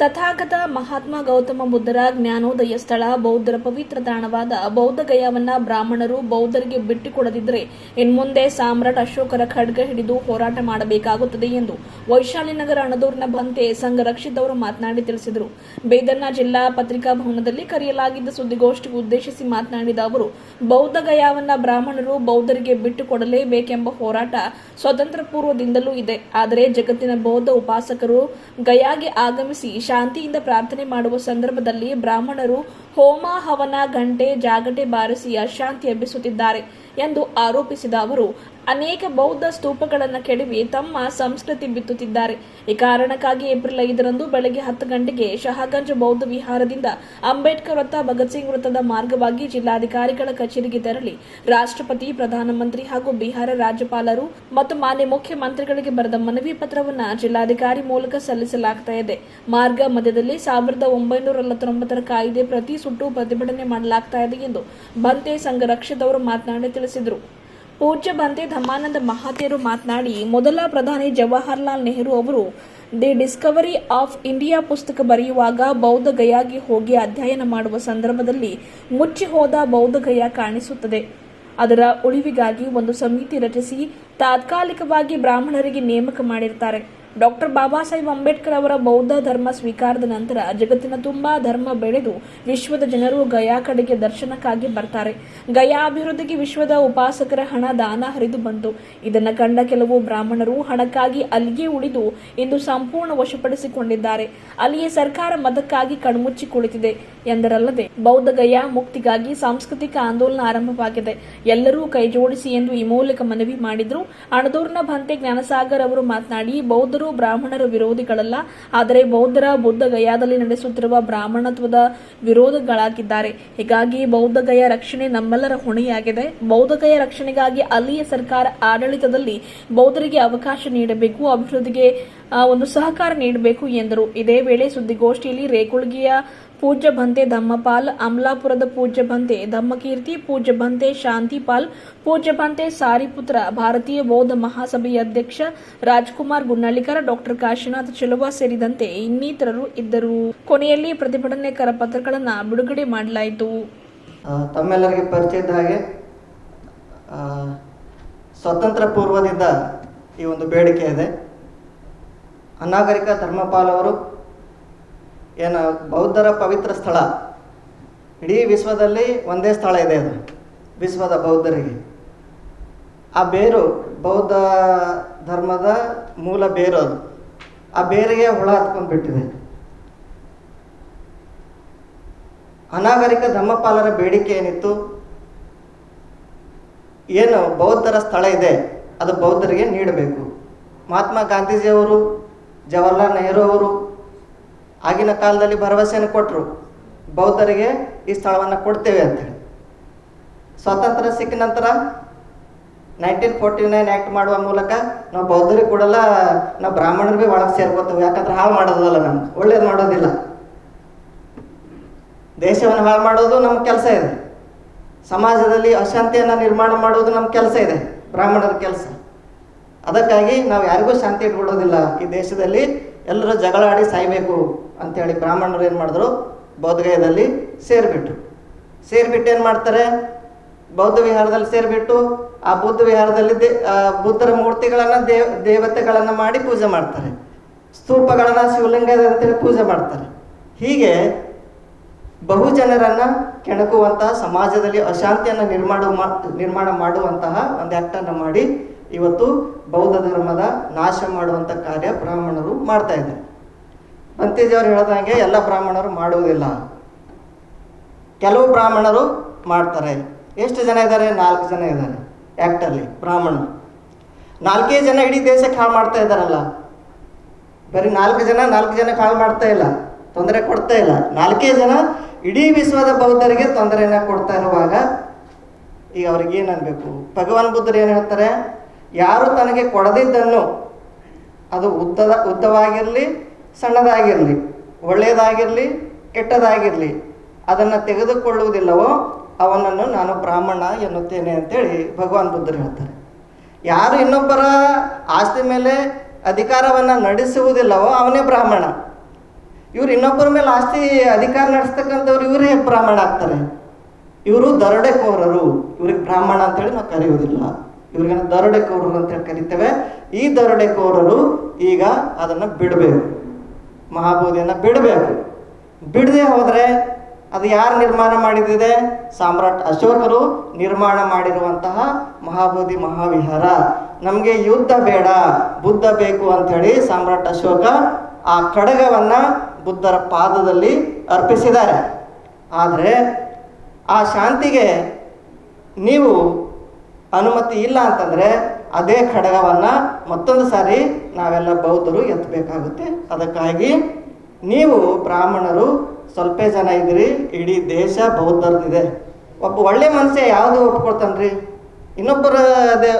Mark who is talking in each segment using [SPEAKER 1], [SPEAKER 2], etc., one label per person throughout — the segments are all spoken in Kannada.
[SPEAKER 1] ತಥಾಗತ ಮಹಾತ್ಮ ಗೌತಮ ಬುದ್ಧರ ಜ್ಞಾನೋದಯ ಸ್ಥಳ ಬೌದ್ಧರ ಪವಿತ್ರ ತಾಣವಾದ ಬೌದ್ಧ ಗಯಾವನ್ನ ಬ್ರಾಹ್ಮಣರು ಬೌದ್ಧರಿಗೆ ಬಿಟ್ಟುಕೊಡದಿದ್ದರೆ ಇನ್ಮುಂದೆ ಸಾಮ್ರಾಟ್ ಅಶೋಕರ ಖಡ್ಗ ಹಿಡಿದು ಹೋರಾಟ ಮಾಡಬೇಕಾಗುತ್ತದೆ ಎಂದು ವೈಶಾಲಿ ನಗರ ಅಣದೂರಿನ ಬಂತೆ ಸಂಘ ರಕ್ಷಿತವರು ಮಾತನಾಡಿ ತಿಳಿಸಿದರು. ಬೇದರ್ನ ಜಿಲ್ಲಾ ಪತ್ರಿಕಾ ಭವನದಲ್ಲಿ ಕರೆಯಲಾಗಿದ್ದ ಸುದ್ದಿಗೋಷ್ಠಿ ಉದ್ದೇಶಿಸಿ ಮಾತನಾಡಿದ ಅವರು, ಬೌದ್ಧ ಗಯಾವನ್ನ ಬ್ರಾಹ್ಮಣರು ಬೌದ್ಧರಿಗೆ ಬಿಟ್ಟುಕೊಡಲೇಬೇಕೆಂಬ ಹೋರಾಟ ಸ್ವತಂತ್ರ ಪೂರ್ವದಿಂದಲೂ ಇದೆ. ಆದರೆ ಜಗತ್ತಿನ ಬೌದ್ಧ ಉಪಾಸಕರು ಗಯಾಗೆ ಆಗಮಿಸಿ ಶಾಂತಿಯಿಂದ ಪ್ರಾರ್ಥನೆ ಮಾಡುವ ಸಂದರ್ಭದಲ್ಲಿ ಬ್ರಾಹ್ಮಣರು ಹೋಮ ಹವನ ಗಂಟೆ ಜಾಗಟೆ ಬಾರಿಸಿ ಅಶಾಂತಿ ಎಬ್ಬಿಸುತ್ತಿದ್ದಾರೆ ಎಂದು ಆರೋಪಿಸಿದ ಅವರು. ಅನೇಕ ಬೌದ್ಧ ಸ್ತೂಪಗಳನ್ನು ಕೆಡವಿ ತಮ್ಮ ಸಂಸ್ಕೃತಿ ಬಿತ್ತುತ್ತಿದ್ದಾರೆ. ಈ ಕಾರಣಕ್ಕಾಗಿ ಏಪ್ರಿಲ್ ಐದರಂದು ಬೆಳಗ್ಗೆ ಹತ್ತು ಗಂಟೆಗೆ ಶಹಗಂಜ್ ಬೌದ್ಧ ವಿಹಾರದಿಂದ ಅಂಬೇಡ್ಕರ್ ವೃತ್ತ ಭಗತ್ ಸಿಂಗ್ ವೃತ್ತದ ಮಾರ್ಗವಾಗಿ ಜಿಲ್ಲಾಧಿಕಾರಿಗಳ ಕಚೇರಿಗೆ ತೆರಳಿ ರಾಷ್ಟ್ರಪತಿ, ಪ್ರಧಾನಮಂತ್ರಿ ಹಾಗೂ ಬಿಹಾರ ರಾಜ್ಯಪಾಲರು ಮತ್ತು ಮಾನ್ಯ ಮುಖ್ಯಮಂತ್ರಿಗಳಿಗೆ ಬರೆದ ಮನವಿ ಪತ್ರವನ್ನು ಜಿಲ್ಲಾಧಿಕಾರಿ ಮೂಲಕ ಸಲ್ಲಿಸಲಾಗ್ತಾ ಇದೆ. ಮಾರ್ಗ ಮಧ್ಯದಲ್ಲಿ ಸಾವಿರದ ಒಂಬೈನೂರ ನಲವತ್ತೊಂಬತ್ತರ ಕಾಯ್ದೆ ಪ್ರತಿ ಸುಟ್ಟು ಪ್ರತಿಭಟನೆ ಮಾಡಲಾಗ್ತಾ ಇದೆ ಎಂದು ಬಂತೆ ಸಂಘ ರಕ್ಷದವರು ಮಾತನಾಡಿ ತಿಳಿಸಿದರು. ಪೂಜ್ಯ ಬಂತೆ ಧಮ್ಮಾನಂದ ಮಹಾತೇರು ಮಾತನಾಡಿ, ಮೊದಲ ಪ್ರಧಾನಿ ಜವಾಹರ್ಲಾಲ್ ನೆಹರು ಅವರು ದಿ ಡಿಸ್ಕವರಿ ಆಫ್ ಇಂಡಿಯಾ ಪುಸ್ತಕ ಬರೆಯುವಾಗ ಬೌದ್ಧ ಗಯಾಗೆ ಹೋಗಿ ಅಧ್ಯಯನ ಮಾಡುವ ಸಂದರ್ಭದಲ್ಲಿ ಮುಚ್ಚಿ ಹೋದ ಬೌದ್ಧ ಗಯಾ ಕಾಣಿಸುತ್ತದೆ. ಅದರ ಉಳಿವಿಗಾಗಿ ಒಂದು ಸಮಿತಿ ರಚಿಸಿ ತಾತ್ಕಾಲಿಕವಾಗಿ ಬ್ರಾಹ್ಮಣರಿಗೆ ನೇಮಕ ಮಾಡಿರ್ತಾರೆ. ಡಾಕ್ಟರ್ ಬಾಬಾ ಸಾಹೇಬ್ ಅಂಬೇಡ್ಕರ್ ಅವರ ಬೌದ್ಧ ಧರ್ಮ ಸ್ವೀಕಾರದ ನಂತರ ಜಗತ್ತಿನ ತುಂಬಾ ಧರ್ಮ ಬೆಳೆದು ವಿಶ್ವದ ಜನರು ಗಯಾ ಕಡೆಗೆ ದರ್ಶನಕ್ಕಾಗಿ ಬರ್ತಾರೆ. ಗಯಾ ಅಭಿವೃದ್ಧಿಗೆ ವಿಶ್ವದ ಉಪಾಸಕರ ಹಣ ದಾನ ಹರಿದು ಬಂತು. ಇದನ್ನು ಕಂಡ ಕೆಲವು ಬ್ರಾಹ್ಮಣರು ಹಣಕ್ಕಾಗಿ ಅಲ್ಲಿಗೆ ಉಳಿದು ಇಂದು ಸಂಪೂರ್ಣ ವಶಪಡಿಸಿಕೊಂಡಿದ್ದಾರೆ. ಅಲ್ಲಿಯೇ ಸರ್ಕಾರ ಮತಕ್ಕಾಗಿ ಕಣ್ಮುಚ್ಚಿ ಕುಳಿತಿದೆ. ಎಂದರಲ್ಲದೆ ಬೌದ್ಧ ಗಯಾ ಮುಕ್ತಿಗಾಗಿ ಸಾಂಸ್ಕೃತಿಕ ಆಂದೋಲನ ಆರಂಭವಾಗಿದೆ. ಎಲ್ಲರೂ ಕೈಜೋಡಿಸಿ ಎಂದು ಈ ಮೂಲಕ ಮನವಿ ಮಾಡಿದ್ರು. ಅಣದೂರ್ನ ಭಂತೆ ಜ್ಞಾನಸಾಗರ್ ಅವರು ಮಾತನಾಡಿ, ಬೌದ್ಧರು ಬ್ರಾಹ್ಮಣರ ವಿರೋಧಿಗಳಲ್ಲ, ಆದರೆ ಬೌದ್ಧರ ಬುದ್ಧ ಗಯಾದಲ್ಲಿ ನಡೆಸುತ್ತಿರುವ ಬ್ರಾಹ್ಮಣತ್ವದ ವಿರೋಧಗಳಾಗಿದ್ದಾರೆ. ಹೀಗಾಗಿ ಬೌದ್ಧ ಗಯ ರಕ್ಷಣೆ ನಮ್ಮೆಲ್ಲರ ಹೊಣೆಯಾಗಿದೆ. ಬೌದ್ಧ ಗಯಾ ರಕ್ಷಣೆಗಾಗಿ ಅಲ್ಲಿಯ ಸರ್ಕಾರ ಆಡಳಿತದಲ್ಲಿ ಬೌದ್ಧರಿಗೆ ಅವಕಾಶ ನೀಡಬೇಕು, ಅಭಿವೃದ್ಧಿಗೆ ಒಂದು ಸಹಕಾರ ನೀಡಬೇಕು ಎಂದರು. ಇದೇ ವೇಳೆ ಸುದ್ದಿಗೋಷ್ಠಿಯಲ್ಲಿ ರೇಕುಳ್ಗಿಯ ಪೂಜ್ಯ ಬಂತೆ ಧಮ್ಮಪಾಲ್, ಅಮಲಾಪುರದ ಪೂಜ್ಯ ಬಂತೆ ಧಮ್ಮಕೀರ್ತಿ, ಪೂಜ್ಯ ಬಂತೆ ಶಾಂತಿಪಾಲ್, ಪೂಜ್ಯ ಬಂತೆ ಸಾರಿಪುತ್ರ, ಭಾರತೀಯ ಬೌದ್ಧ ಮಹಾಸಭೆಯ ಅಧ್ಯಕ್ಷ ರಾಜ್ಕುಮಾರ್ ಗುನ್ನಳ್ಳಿಕರ ಡಾಕ್ಟರ್ ಕಾಶಿನಾಥ್ ಚೆಲುವ ಸೇರಿದಂತೆ ಇನ್ನಿತರರು ಇದ್ದರು. ಕೊನೆಯಲ್ಲಿ ಪ್ರತಿಭಟನೆ ಕರಪತ್ರಗಳನ್ನು ಬಿಡುಗಡೆ ಮಾಡಲಾಯಿತು.
[SPEAKER 2] ತಮ್ಮೆಲ್ಲರಿಗೆ ಪರಿಚಯದ ಹಾಗೆ ಸ್ವತಂತ್ರ ಪೂರ್ವದಿಂದ ಈ ಒಂದು ಬೇಡಿಕೆ ಇದೆ. ಅನಾಗರಿಕ ಧರ್ಮಪಾಲ್ ಅವರು ಏನು ಬೌದ್ಧರ ಪವಿತ್ರ ಸ್ಥಳ. ಇಡೀ ವಿಶ್ವದಲ್ಲಿ ಒಂದೇ ಸ್ಥಳ ಇದೆ ಅದು, ವಿಶ್ವದ ಬೌದ್ಧರಿಗೆ. ಆ ಬೇರು, ಬೌದ್ಧ ಧರ್ಮದ ಮೂಲ ಬೇರು ಅದು. ಆ ಬೇರಿಗೆ ಹುಳ ಹತ್ಕೊಂಡ್ಬಿಟ್ಟಿದೆ. ಅನಾಗರಿಕ ಧರ್ಮಪಾಲರ ಬೇಡಿಕೆ ಏನಿತ್ತು? ಏನು ಬೌದ್ಧರ ಸ್ಥಳ ಇದೆ, ಅದು ಬೌದ್ಧರಿಗೆ ನೀಡಬೇಕು. ಮಹಾತ್ಮ ಗಾಂಧೀಜಿಯವರು ಜವಾಹರ್ಲಾಲ್ ನೆಹರು ಅವರು ಆಗಿನ ಕಾಲದಲ್ಲಿ ಭರವಸೆಯನ್ನು ಕೊಟ್ಟರು ಬೌದ್ಧರಿಗೆ ಈ ಸ್ಥಳವನ್ನು ಕೊಡ್ತೇವೆ ಅಂತೇಳಿ ಸ್ವಾತಂತ್ರ್ಯ ಸಿಕ್ಕ ನಂತರ ನೈನ್ಟೀನ್ ಫೋರ್ಟಿ ನೈನ್ ಆ್ಯಕ್ಟ್ ಮಾಡುವ ಮೂಲಕ ನಾವು ಬೌದ್ಧರಿಗೆ ಕೊಡಲ್ಲ ನಾವು ಬ್ರಾಹ್ಮಣರು ಭೀ ಒಳಗೆ ಸೇರ್ಕೋತೇವೆ, ಯಾಕಂದ್ರೆ ಹಾಳು ಮಾಡೋದಲ್ಲ ನಮ್ಗೆ, ಒಳ್ಳೇದು ಮಾಡೋದಿಲ್ಲ. ದೇಶವನ್ನು ಹಾಳು ಮಾಡೋದು ನಮ್ಮ ಕೆಲಸ ಇದೆ. ಸಮಾಜದಲ್ಲಿ ಅಶಾಂತಿಯನ್ನು ನಿರ್ಮಾಣ ಮಾಡೋದು ನಮ್ಮ ಕೆಲಸ ಇದೆ, ಬ್ರಾಹ್ಮಣರ ಕೆಲಸ. ಅದಕ್ಕಾಗಿ ನಾವು ಯಾರಿಗೂ ಶಾಂತಿ ಇಟ್ಕೊಡೋದಿಲ್ಲ ಈ ದೇಶದಲ್ಲಿ ಎಲ್ಲರೂ ಜಗಳ ಆಡಿ ಸಾಯ್ಬೇಕು ಅಂತೇಳಿ ಬ್ರಾಹ್ಮಣರು ಏನು ಮಾಡಿದ್ರು? ಬೌದ್ಧಗಯದಲ್ಲಿ ಸೇರಿಬಿಟ್ರು. ಸೇರಿಬಿಟ್ಟು ಏನು ಮಾಡ್ತಾರೆ? ಬೌದ್ಧ ವಿಹಾರದಲ್ಲಿ ಸೇರಿಬಿಟ್ಟು ಆ ಬುದ್ಧ ವಿಹಾರದಲ್ಲಿ ದೇ ಬುದ್ಧರ ಮೂರ್ತಿಗಳನ್ನು ದೇವ ದೇವತೆಗಳನ್ನು ಮಾಡಿ ಪೂಜೆ ಮಾಡ್ತಾರೆ. ಸ್ತೂಪಗಳನ್ನು ಶಿವಲಿಂಗ ಅಂತೇಳಿ ಪೂಜೆ ಮಾಡ್ತಾರೆ. ಹೀಗೆ ಬಹು ಜನರನ್ನ ಕೆಣಕುವಂತಹ ಸಮಾಜದಲ್ಲಿ ಅಶಾಂತಿಯನ್ನು ನಿರ್ಮಾಣ ನಿರ್ಮಾಣ ಮಾಡುವಂತಹ ಒಂದು ಆ್ಯಕ್ಟನ್ನು ಮಾಡಿ ಇವತ್ತು ಬೌದ್ಧ ಧರ್ಮದ ನಾಶ ಮಾಡುವಂಥ ಕಾರ್ಯ ಬ್ರಾಹ್ಮಣರು ಮಾಡ್ತಾ ಇದ್ದಾರೆ. ಬಂತೇಜಿಯವರು ಹೇಳ್ದಂಗೆ ಎಲ್ಲ ಬ್ರಾಹ್ಮಣರು ಮಾಡುವುದಿಲ್ಲ. ಕೆಲವು ಬ್ರಾಹ್ಮಣರು ಮಾಡ್ತಾರೆ. ಎಷ್ಟು ಜನ ಇದ್ದಾರೆ? ನಾಲ್ಕು ಜನ ಇದ್ದಾರೆ. ಆ್ಯಕ್ಟಲ್ಲಿ ಬ್ರಾಹ್ಮಣರು. ನಾಲ್ಕೇ ಜನ ಇಡೀ ದೇಶಕ್ಕೆ ಹಾಳು ಮಾಡ್ತಾ ಇದ್ದಾರಲ್ಲ. ಬರೀ ನಾಲ್ಕು ಜನ, ನಾಲ್ಕು ಜನಕ್ಕೆ ಹಾಳು ಮಾಡ್ತಾ ಇಲ್ಲ. ತೊಂದರೆ ಕೊಡ್ತಾ ಇಲ್ಲ. ನಾಲ್ಕೇ ಜನ ಇಡೀ ವಿಶ್ವದ ಬೌದ್ಧರಿಗೆ ತೊಂದರೆಯನ್ನು ಕೊಡ್ತಾ ಇರುವಾಗ ಈಗ ಅವ್ರಿಗೆ ಏನು ಅನ್ಬೇಕು? ಭಗವಾನ್ ಬುದ್ಧರು ಏನು ಹೇಳ್ತಾರೆ? ಯಾರು ತನಗೆ ಕೊಡದಿದ್ದನ್ನು ಅದು ಉದ್ದದ, ಉದ್ದವಾಗಿರಲಿ, ಸಣ್ಣದಾಗಿರಲಿ, ಒಳ್ಳೆಯದಾಗಿರಲಿ, ಕೆಟ್ಟದಾಗಿರಲಿ, ಅದನ್ನು ತೆಗೆದುಕೊಳ್ಳುವುದಿಲ್ಲವೋ ಅವನನ್ನು ನಾನು ಬ್ರಾಹ್ಮಣ ಎನ್ನುತ್ತೇನೆ ಅಂತೇಳಿ ಭಗವಾನ್ ಬುದ್ಧರು ಹೇಳ್ತಾರೆ. ಯಾರು ಇನ್ನೊಬ್ಬರ ಆಸ್ತಿ ಮೇಲೆ ಅಧಿಕಾರವನ್ನು ನಡೆಸುವುದಿಲ್ಲವೋ ಅವನೇ ಬ್ರಾಹ್ಮಣ. ಇವ್ರು ಇನ್ನೊಬ್ಬರ ಮೇಲೆ ಆಸ್ತಿ ಅಧಿಕಾರ ನಡೆಸ್ತಕ್ಕಂಥವ್ರು ಇವರೇ ಬ್ರಾಹ್ಮಣ ಆಗ್ತಾರೆ. ಇವರು ದರಡೆಕೋರರು, ಇವ್ರಿಗೆ ಬ್ರಾಹ್ಮಣ ಅಂತೇಳಿ ನಾವು ಕರೆಯುವುದಿಲ್ಲ. ಇವ್ರಿಗೆ ದರೋಡೆಕೋರರು ಅಂತೇಳಿ ಕರಿತೇವೆ. ಈ ದರೋಡೆಕೋರರು ಈಗ ಅದನ್ನು ಬಿಡಬೇಕು. ಮಹಾಬೋಧಿಯನ್ನು ಬಿಡಬೇಕು. ಬಿಡದೆ ಹೋದರೆ ಅದು ಯಾರು ನಿರ್ಮಾಣ ಮಾಡಿದಿದೆ ಸಾಮ್ರಾಟ್ ಅಶೋಕರು ನಿರ್ಮಾಣ ಮಾಡಿರುವಂತಹ ಮಹಾಬೋಧಿ ಮಹಾವಿಹಾರ. ನಮಗೆ ಯುದ್ಧ ಬೇಡ, ಬುದ್ಧ ಬೇಕು ಅಂಥೇಳಿ ಸಾಮ್ರಾಟ್ ಅಶೋಕ ಆ ಕಡಗವನ್ನು ಬುದ್ಧರ ಪಾದದಲ್ಲಿ ಅರ್ಪಿಸಿದ್ದಾರೆ. ಆದರೆ ಆ ಶಾಂತಿಗೆ ನೀವು ಅನುಮತಿ ಇಲ್ಲ ಅಂತಂದರೆ ಅದೇ ಖಡ್ಗವನ್ನು ಮತ್ತೊಂದು ಸಾರಿ ನಾವೆಲ್ಲ ಬೌದ್ಧರು ಎತ್ತಬೇಕಾಗುತ್ತೆ. ಅದಕ್ಕಾಗಿ ನೀವು ಬ್ರಾಹ್ಮಣರು ಸ್ವಲ್ಪ ಜನ ಇದ್ದೀರಿ, ಇಡೀ ದೇಶ ಬೌದ್ಧರದಿದೆ ಒಬ್ಬ ಒಳ್ಳೆ ಮನುಷ್ಯ ಯಾವುದು ಒಪ್ಕೊಳ್ತಾನ್ರಿ? ಇನ್ನೊಬ್ಬರ ಅದೇ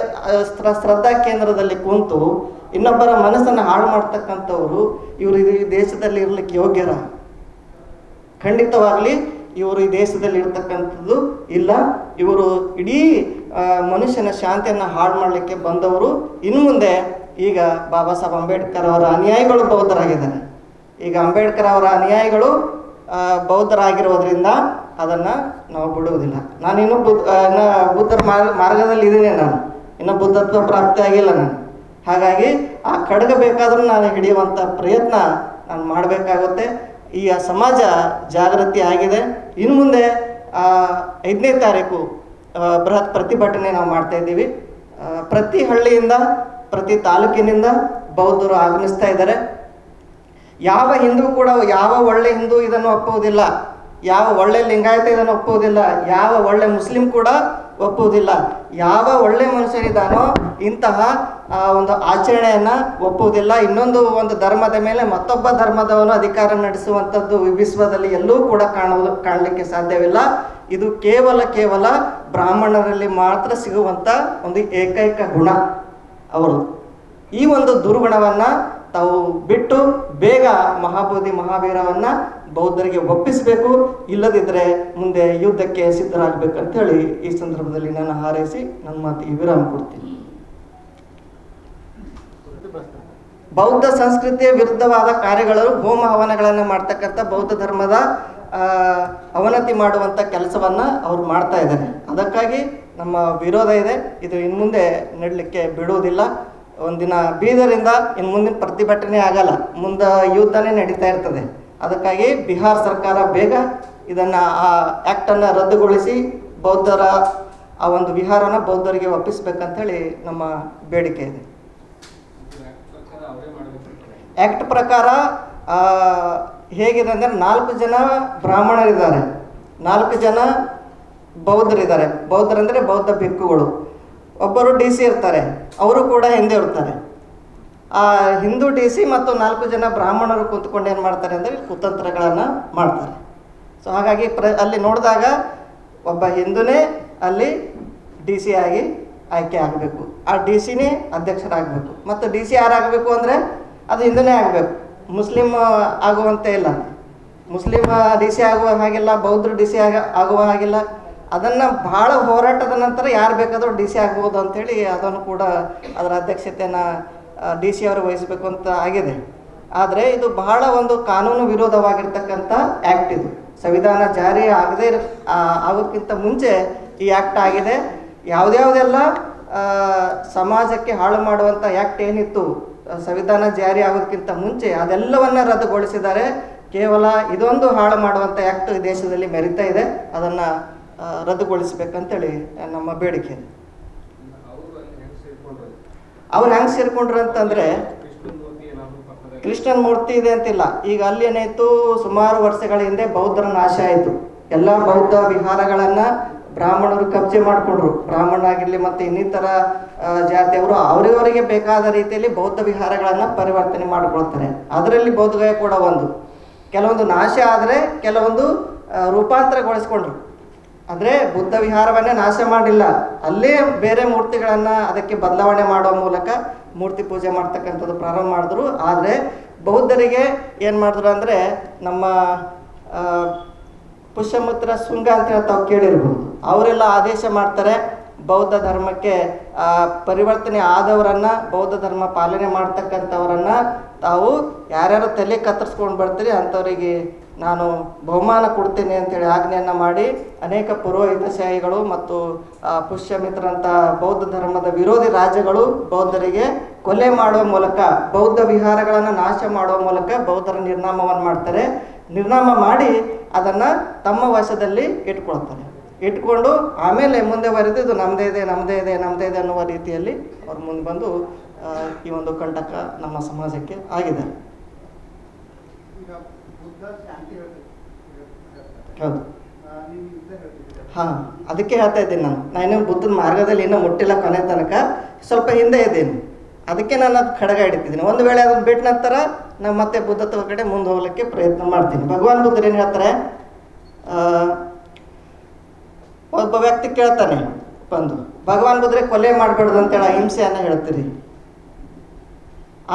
[SPEAKER 2] ಶ್ರದ್ಧಾ ಕೇಂದ್ರದಲ್ಲಿ ಕುಂತು ಇನ್ನೊಬ್ಬರ ಮನಸ್ಸನ್ನು ಹಾಳು ಮಾಡ್ತಕ್ಕಂಥವ್ರು ಇವರು ಈ ದೇಶದಲ್ಲಿ ಇರ್ಲಿಕ್ಕೆ ಯೋಗ್ಯರ? ಖಂಡಿತವಾಗಲಿ ಇವರು ಈ ದೇಶದಲ್ಲಿ ಇರ್ತಕ್ಕಂಥದ್ದು ಇಲ್ಲ. ಇವರು ಇಡೀ ಮನುಷ್ಯನ ಶಾಂತಿಯನ್ನು ಹಾಳು ಮಾಡಲಿಕ್ಕೆ ಬಂದವರು. ಇನ್ನು ಮುಂದೆ ಈಗ ಬಾಬಾ ಸಾಹೇಬ್ ಅಂಬೇಡ್ಕರ್ ಅವರ ಅನುಯಾಯಿಗಳು ಬೌದ್ಧರಾಗಿದ್ದಾರೆ. ಈಗ ಅಂಬೇಡ್ಕರ್ ಅವರ ಅನುಯಾಯಿಗಳು ಬೌದ್ಧರಾಗಿರೋದ್ರಿಂದ ಅದನ್ನು ನಾವು ಬಿಡುವುದಿಲ್ಲ. ನಾನು ಇನ್ನೂ ಬುದ್ಧ ಬುದ್ಧರ ಮಾರ್ಗ, ಮಾರ್ಗದಲ್ಲಿ ಇದ್ದೀನಿ ನಾನು. ಇನ್ನೂ ಬುದ್ಧತ್ವ ಪ್ರಾಪ್ತಿ ಆಗಿಲ್ಲ ನಾನು. ಹಾಗಾಗಿ ಆ ಕಡಗ ಬೇಕಾದರೂ ನಾನು ಹಿಡಿಯುವಂಥ ಪ್ರಯತ್ನ ನಾನು ಮಾಡಬೇಕಾಗುತ್ತೆ. ಈ ಸಮಾಜ ಜಾಗೃತಿ ಆಗಿದೆ. ಇನ್ನು ಮುಂದೆ ಐದನೇ ತಾರೀಕು ಬೃಹತ್ ಪ್ರತಿಭಟನೆ ನಾವು ಮಾಡ್ತಾ ಇದ್ದೀವಿ. ಪ್ರತಿ ಹಳ್ಳಿಯಿಂದ, ಪ್ರತಿ ತಾಲೂಕಿನಿಂದ ಬೌದ್ಧರು ಆಗಮಿಸ್ತಾ ಇದ್ದಾರೆ. ಯಾವ ಹಿಂದೂ ಕೂಡ, ಯಾವ ಒಳ್ಳೆ ಹಿಂದೂ ಇದನ್ನು ಒಪ್ಪುವುದಿಲ್ಲ. ಯಾವ ಒಳ್ಳೆ ಲಿಂಗಾಯತ ಇದನ್ನು ಒಪ್ಪುವುದಿಲ್ಲ, ಯಾವ ಒಳ್ಳೆ ಮುಸ್ಲಿಂ ಕೂಡ ಒಪ್ಪುವುದಿಲ್ಲ. ಯಾವ ಒಳ್ಳೆ ಮನುಷ್ಯನಿದ್ದಾನೋ ಇಂತಹ ಒಂದು ಆಚರಣೆಯನ್ನು ಒಪ್ಪುವುದಿಲ್ಲ. ಇನ್ನೊಂದು ಒಂದು ಧರ್ಮದ ಮೇಲೆ ಮತ್ತೊಬ್ಬ ಧರ್ಮದವನು ಅಧಿಕಾರ ನಡೆಸುವಂಥದ್ದು ವಿಶ್ವದಲ್ಲಿ ಎಲ್ಲೂ ಕೂಡ ಕಾಣುವುದು, ಕಾಣಲಿಕ್ಕೆ ಸಾಧ್ಯವಿಲ್ಲ. ಇದು ಕೇವಲ ಕೇವಲ ಬ್ರಾಹ್ಮಣರಲ್ಲಿ ಮಾತ್ರ ಸಿಗುವಂಥ ಒಂದು ಏಕೈಕ ಗುಣ ಅವರು. ಈ ಒಂದು ದುರ್ಗುಣವನ್ನು ತಾವು ಬಿಟ್ಟು ಬೇಗ ಮಹಾಬೋಧಿ ಮಹಾವೀರವನ್ನ ಬೌದ್ಧರಿಗೆ ಒಪ್ಪಿಸಬೇಕು ಇಲ್ಲದಿದ್ದರೆ ಮುಂದೆ ಯುದ್ಧಕ್ಕೆ ಸಿದ್ಧರಾಗಬೇಕಂತ ಹೇಳಿ ಈ ಸಂದರ್ಭದಲ್ಲಿ ನಾನು ಹಾರೈಸಿ ನನ್ನ ಮಾತಿಗೆ ವಿರಾಮ ಕೊಡ್ತೀನಿ. ಬೌದ್ಧ ಸಂಸ್ಕೃತಿಯ ವಿರುದ್ಧವಾದ ಕಾರ್ಯಗಳು ಹೋಮ ಹವನಗಳನ್ನು ಮಾಡ್ತಕ್ಕಂಥ ಬೌದ್ಧ ಧರ್ಮದ ಅವನತಿ ಮಾಡುವಂಥ ಕೆಲಸವನ್ನ ಅವ್ರು ಮಾಡ್ತಾ ಇದ್ದಾರೆ. ಅದಕ್ಕಾಗಿ ನಮ್ಮ ವಿರೋಧ ಇದೆ. ಇದು ಇನ್ನು ಮುಂದೆ ನಡಲಿಕ್ಕೆ ಬಿಡುವುದಿಲ್ಲ. ಒಂದಿನ ಬೀದರಿಂದ ಇನ್ನು ಮುಂದಿನ ಪ್ರತಿಭಟನೆ ಆಗಲ್ಲ. ಮುಂದೆ ಯುದ್ಧನೇ ನಡೀತಾ ಇರ್ತದೆ. ಅದಕ್ಕಾಗಿ ಬಿಹಾರ್ ಸರ್ಕಾರ ಬೇಗ ಇದನ್ನು ಆ ಆ್ಯಕ್ಟನ್ನು ರದ್ದುಗೊಳಿಸಿ ಬೌದ್ಧರ ಆ ಒಂದು ವಿಹಾರನ ಬೌದ್ಧರಿಗೆ ಒಪ್ಪಿಸ್ಬೇಕಂತೇಳಿ ನಮ್ಮ ಬೇಡಿಕೆ ಇದೆ. ಆ್ಯಕ್ಟ್ ಪ್ರಕಾರ ಹೇಗಿದೆ ಅಂದರೆ ನಾಲ್ಕು ಜನ ಬ್ರಾಹ್ಮಣರಿದ್ದಾರೆ. ನಾಲ್ಕು ಜನ ಬೌದ್ಧರಿದ್ದಾರೆ. ಬೌದ್ಧರಂದರೆ ಬೌದ್ಧ ಭಿಕ್ಕುಗಳು ಒಬ್ಬರು ಡಿ ಸಿ ಇರ್ತಾರೆ, ಅವರು ಕೂಡ ಹಿಂದೆ ಇರ್ತಾರೆ. ಆ ಹಿಂದೂ ಡಿ ಸಿ ಮತ್ತು ನಾಲ್ಕು ಜನ ಬ್ರಾಹ್ಮಣರು ಕೂತ್ಕೊಂಡು ಏನು ಮಾಡ್ತಾರೆ ಅಂದರೆ ಕುತಂತ್ರಗಳನ್ನು ಮಾಡ್ತಾರೆ. ಸೊ ಹಾಗಾಗಿ ಪ್ರ, ಅಲ್ಲಿ ನೋಡಿದಾಗ ಒಬ್ಬ ಹಿಂದೂನೇ ಅಲ್ಲಿ ಡಿ ಸಿ ಆಗಿ ಆಯ್ಕೆ ಆಗಬೇಕು. ಆ ಡಿ ಸಿನೇ ಅಧ್ಯಕ್ಷರಾಗಬೇಕು. ಮತ್ತು ಡಿ ಸಿ ಯಾರಾಗಬೇಕು ಅಂದರೆ ಅದು ಹಿಂದೂನೇ ಆಗಬೇಕು. ಮುಸ್ಲಿಮ್ ಆಗುವಂತೆ ಇಲ್ಲ. ಮುಸ್ಲಿಮ್ ಡಿ ಸಿ ಆಗುವ ಹಾಗಿಲ್ಲ, ಬೌದ್ಧರು ಡಿ ಸಿ ಆಗ, ಆಗುವ ಹಾಗಿಲ್ಲ. ಅದನ್ನು ಭಾಳ ಹೋರಾಟದ ನಂತರ ಯಾರು ಬೇಕಾದರೂ ಡಿ ಸಿ ಆಗ್ಬೋದು ಅಂಥೇಳಿ ಅದನ್ನು ಕೂಡ ಅದರ ಅಧ್ಯಕ್ಷತೆಯನ್ನು ಡಿ ಸಿ ಅವರು ವಹಿಸಬೇಕು ಅಂತ ಆಗಿದೆ. ಆದರೆ ಇದು ಬಹಳ ಒಂದು ಕಾನೂನು ವಿರೋಧವಾಗಿರ್ತಕ್ಕಂಥ ಆ್ಯಕ್ಟ್ ಇದು. ಸಂವಿಧಾನ ಜಾರಿ ಆಗದೇ ಆಗೋಕ್ಕಿಂತ ಮುಂಚೆ ಈ ಆ್ಯಕ್ಟ್ ಆಗಿದೆ. ಯಾವುದ್ಯಾವುದೆಲ್ಲ ಸಮಾಜಕ್ಕೆ ಹಾಳು ಮಾಡುವಂಥ ಆ್ಯಕ್ಟ್ ಏನಿತ್ತು, ಸಂವಿಧಾನ ಜಾರಿ ಆಗೋದಕ್ಕಿಂತ ಮುಂಚೆ ಅದೆಲ್ಲವನ್ನ ರದ್ದುಗೊಳಿಸಿದ್ದಾರೆ ಕೇವಲ ಇದೊಂದು ಹಾಳು ಮಾಡುವಂಥ ಆ್ಯಕ್ಟ್ ದೇಶದಲ್ಲಿ ಮೆರಿತಾ ಇದೆ. ಅದನ್ನು ರದ್ದುಗೊಳಿಸ್ಬೇಕಂತೇಳಿ ನಮ್ಮ ಬೇಡಿಕೆ. ಅವ್ರು ಹೆಂಗೆ ಸೇರ್ಕೊಂಡ್ರು ಅಂತಂದರೆ, ಕೃಷ್ಣನ್ ಮೂರ್ತಿ ಇದೆ ಅಂತಿಲ್ಲ. ಈಗ ಅಲ್ಲಿ ಏನಾಯ್ತು, ಸುಮಾರು ವರ್ಷಗಳ ಹಿಂದೆ ಬೌದ್ಧರ ನಾಶ ಆಯಿತು. ಎಲ್ಲ ಬೌದ್ಧ ವಿಹಾರಗಳನ್ನ ಬ್ರಾಹ್ಮಣರು ಕಬ್ಜೆ ಮಾಡಿಕೊಂಡ್ರು. ಬ್ರಾಹ್ಮಣ ಆಗಿರಲಿ ಮತ್ತು ಇನ್ನಿತರ ಜಾತಿಯವರು ಅವರಿವರಿಗೆ ಬೇಕಾದ ರೀತಿಯಲ್ಲಿ ಬೌದ್ಧ ವಿಹಾರಗಳನ್ನು ಪರಿವರ್ತನೆ ಮಾಡಿಕೊಳ್ತಾರೆ. ಅದರಲ್ಲಿ ಬೌದ್ಧಗಯ ಕೂಡ ಒಂದು. ಕೆಲವೊಂದು ನಾಶ ಆದರೆ ಕೆಲವೊಂದು ರೂಪಾಂತರಗೊಳಿಸ್ಕೊಂಡ್ರು. ಅಂದರೆ ಬುದ್ಧ ವಿಹಾರವನ್ನೇ ನಾಶ ಮಾಡಿಲ್ಲ. ಅಲ್ಲೇ ಬೇರೆ ಮೂರ್ತಿಗಳನ್ನು ಅದಕ್ಕೆ ಬದಲಾವಣೆ ಮಾಡುವ ಮೂಲಕ ಮೂರ್ತಿ ಪೂಜೆ ಮಾಡ್ತಕ್ಕಂಥದ್ದು ಪ್ರಾರಂಭ ಮಾಡಿದ್ರು. ಆದರೆ ಬೌದ್ಧರಿಗೆ ಏನು ಮಾಡಿದ್ರು ಅಂದರೆ ನಮ್ಮ ಪುಷ್ಯಮಿತ್ರ ಶೃಂಗ ಅಂತ ಹೇಳಿ ತಾವು ಕೇಳಿರ್ಬೋದು. ಅವರೆಲ್ಲ ಆದೇಶ ಮಾಡ್ತಾರೆ ಬೌದ್ಧ ಧರ್ಮಕ್ಕೆ ಪರಿವರ್ತನೆ ಆದವರನ್ನ, ಬೌದ್ಧ ಧರ್ಮ ಪಾಲನೆ ಮಾಡ್ತಕ್ಕಂಥವರನ್ನ ತಾವು ಯಾರ್ಯಾರು ತಲೆ ಕತ್ತರಿಸ್ಕೊಂಡು ಬರ್ತೀರಿ ಅಂಥವರಿಗೆ ನಾನು ಬಹುಮಾನ ಕೊಡ್ತೇನೆ ಅಂತೇಳಿ ಆಜ್ಞೆಯನ್ನು ಮಾಡಿ ಅನೇಕ ಪುರೋಹಿತಶಾಹಿಗಳು ಮತ್ತು ಆ, ಪುಷ್ಯಮಿತ್ರಂಥ ಬೌದ್ಧ ಧರ್ಮದ ವಿರೋಧಿ ರಾಜ್ಯಗಳು ಬೌದ್ಧರಿಗೆ ಕೊಲೆ ಮಾಡುವ ಮೂಲಕ ಬೌದ್ಧ ವಿಹಾರಗಳನ್ನು ನಾಶ ಮಾಡುವ ಮೂಲಕ ಬೌದ್ಧರ ನಿರ್ನಾಮವನ್ನು ಮಾಡ್ತಾರೆ. ನಿರ್ನಾಮ ಮಾಡಿ ಅದನ್ನು ತಮ್ಮ ವಶದಲ್ಲಿ ಇಟ್ಕೊಳ್ತಾರೆ. ಇಟ್ಕೊಂಡು ಆಮೇಲೆ ಮುಂದೆ ಬರೆದು ಇದು ನಮ್ಮದೇ ಇದೆ ನಮ್ಮದೇ ಇದೆ ನಮ್ಮದೇ ಇದೆ ಅನ್ನುವ ರೀತಿಯಲ್ಲಿ ಅವ್ರು ಮುಂದೆ ಬಂದು ಈ ಒಂದು ಕಂಟಕ ನಮ್ಮ ಸಮಾಜಕ್ಕೆ ಆಗಿದೆ
[SPEAKER 3] ಈಗ ಬುದ್ಧ ಶಾಂತಿ ಹೇಳ್ತಾರೆ
[SPEAKER 2] ಹೌದು ಹಾಂ, ಅದಕ್ಕೆ ಹೇಳ್ತಾ ಇದ್ದೀನಿ ನಾನು. ನಾನು ಬುದ್ಧನ ಮಾರ್ಗದಲ್ಲಿ ಇನ್ನೂ ಮುಟ್ಟಿಲ್ಲ ಕೊನೆ ತನಕ. ಸ್ವಲ್ಪ ಹಿಂದೆ ಇದ್ದೀನಿ. ಅದಕ್ಕೆ ನಾನು ಅದು ಖಡ್ಗ ಹಿಡಿತಿದ್ದೀನಿ. ಒಂದು ವೇಳೆ ಅದನ್ನು ಬಿಟ್ಟ ನಂತರ ನಾನು ಮತ್ತೆ ಬುದ್ಧತ್ವ ಕಡೆ ಮುಂದೆ ಹೋಗ್ಲಿಕ್ಕೆ ಪ್ರಯತ್ನ ಮಾಡ್ತೀನಿ. ಭಗವಾನ್ ಬುದ್ಧರು ಏನು ಹೇಳ್ತಾರೆ? ಒಬ್ಬ ವ್ಯಕ್ತಿ ಕೇಳ್ತಾನೆ ಬಂದು, ಭಗವಾನ್ ಬುದ್ಧರೆ, ಕೊಲೆ ಮಾಡಬಾರ್ದು ಅಂತೇಳಿ ಅಹಿಂಸೆಯನ್ನು ಹೇಳ್ತೀರಿ.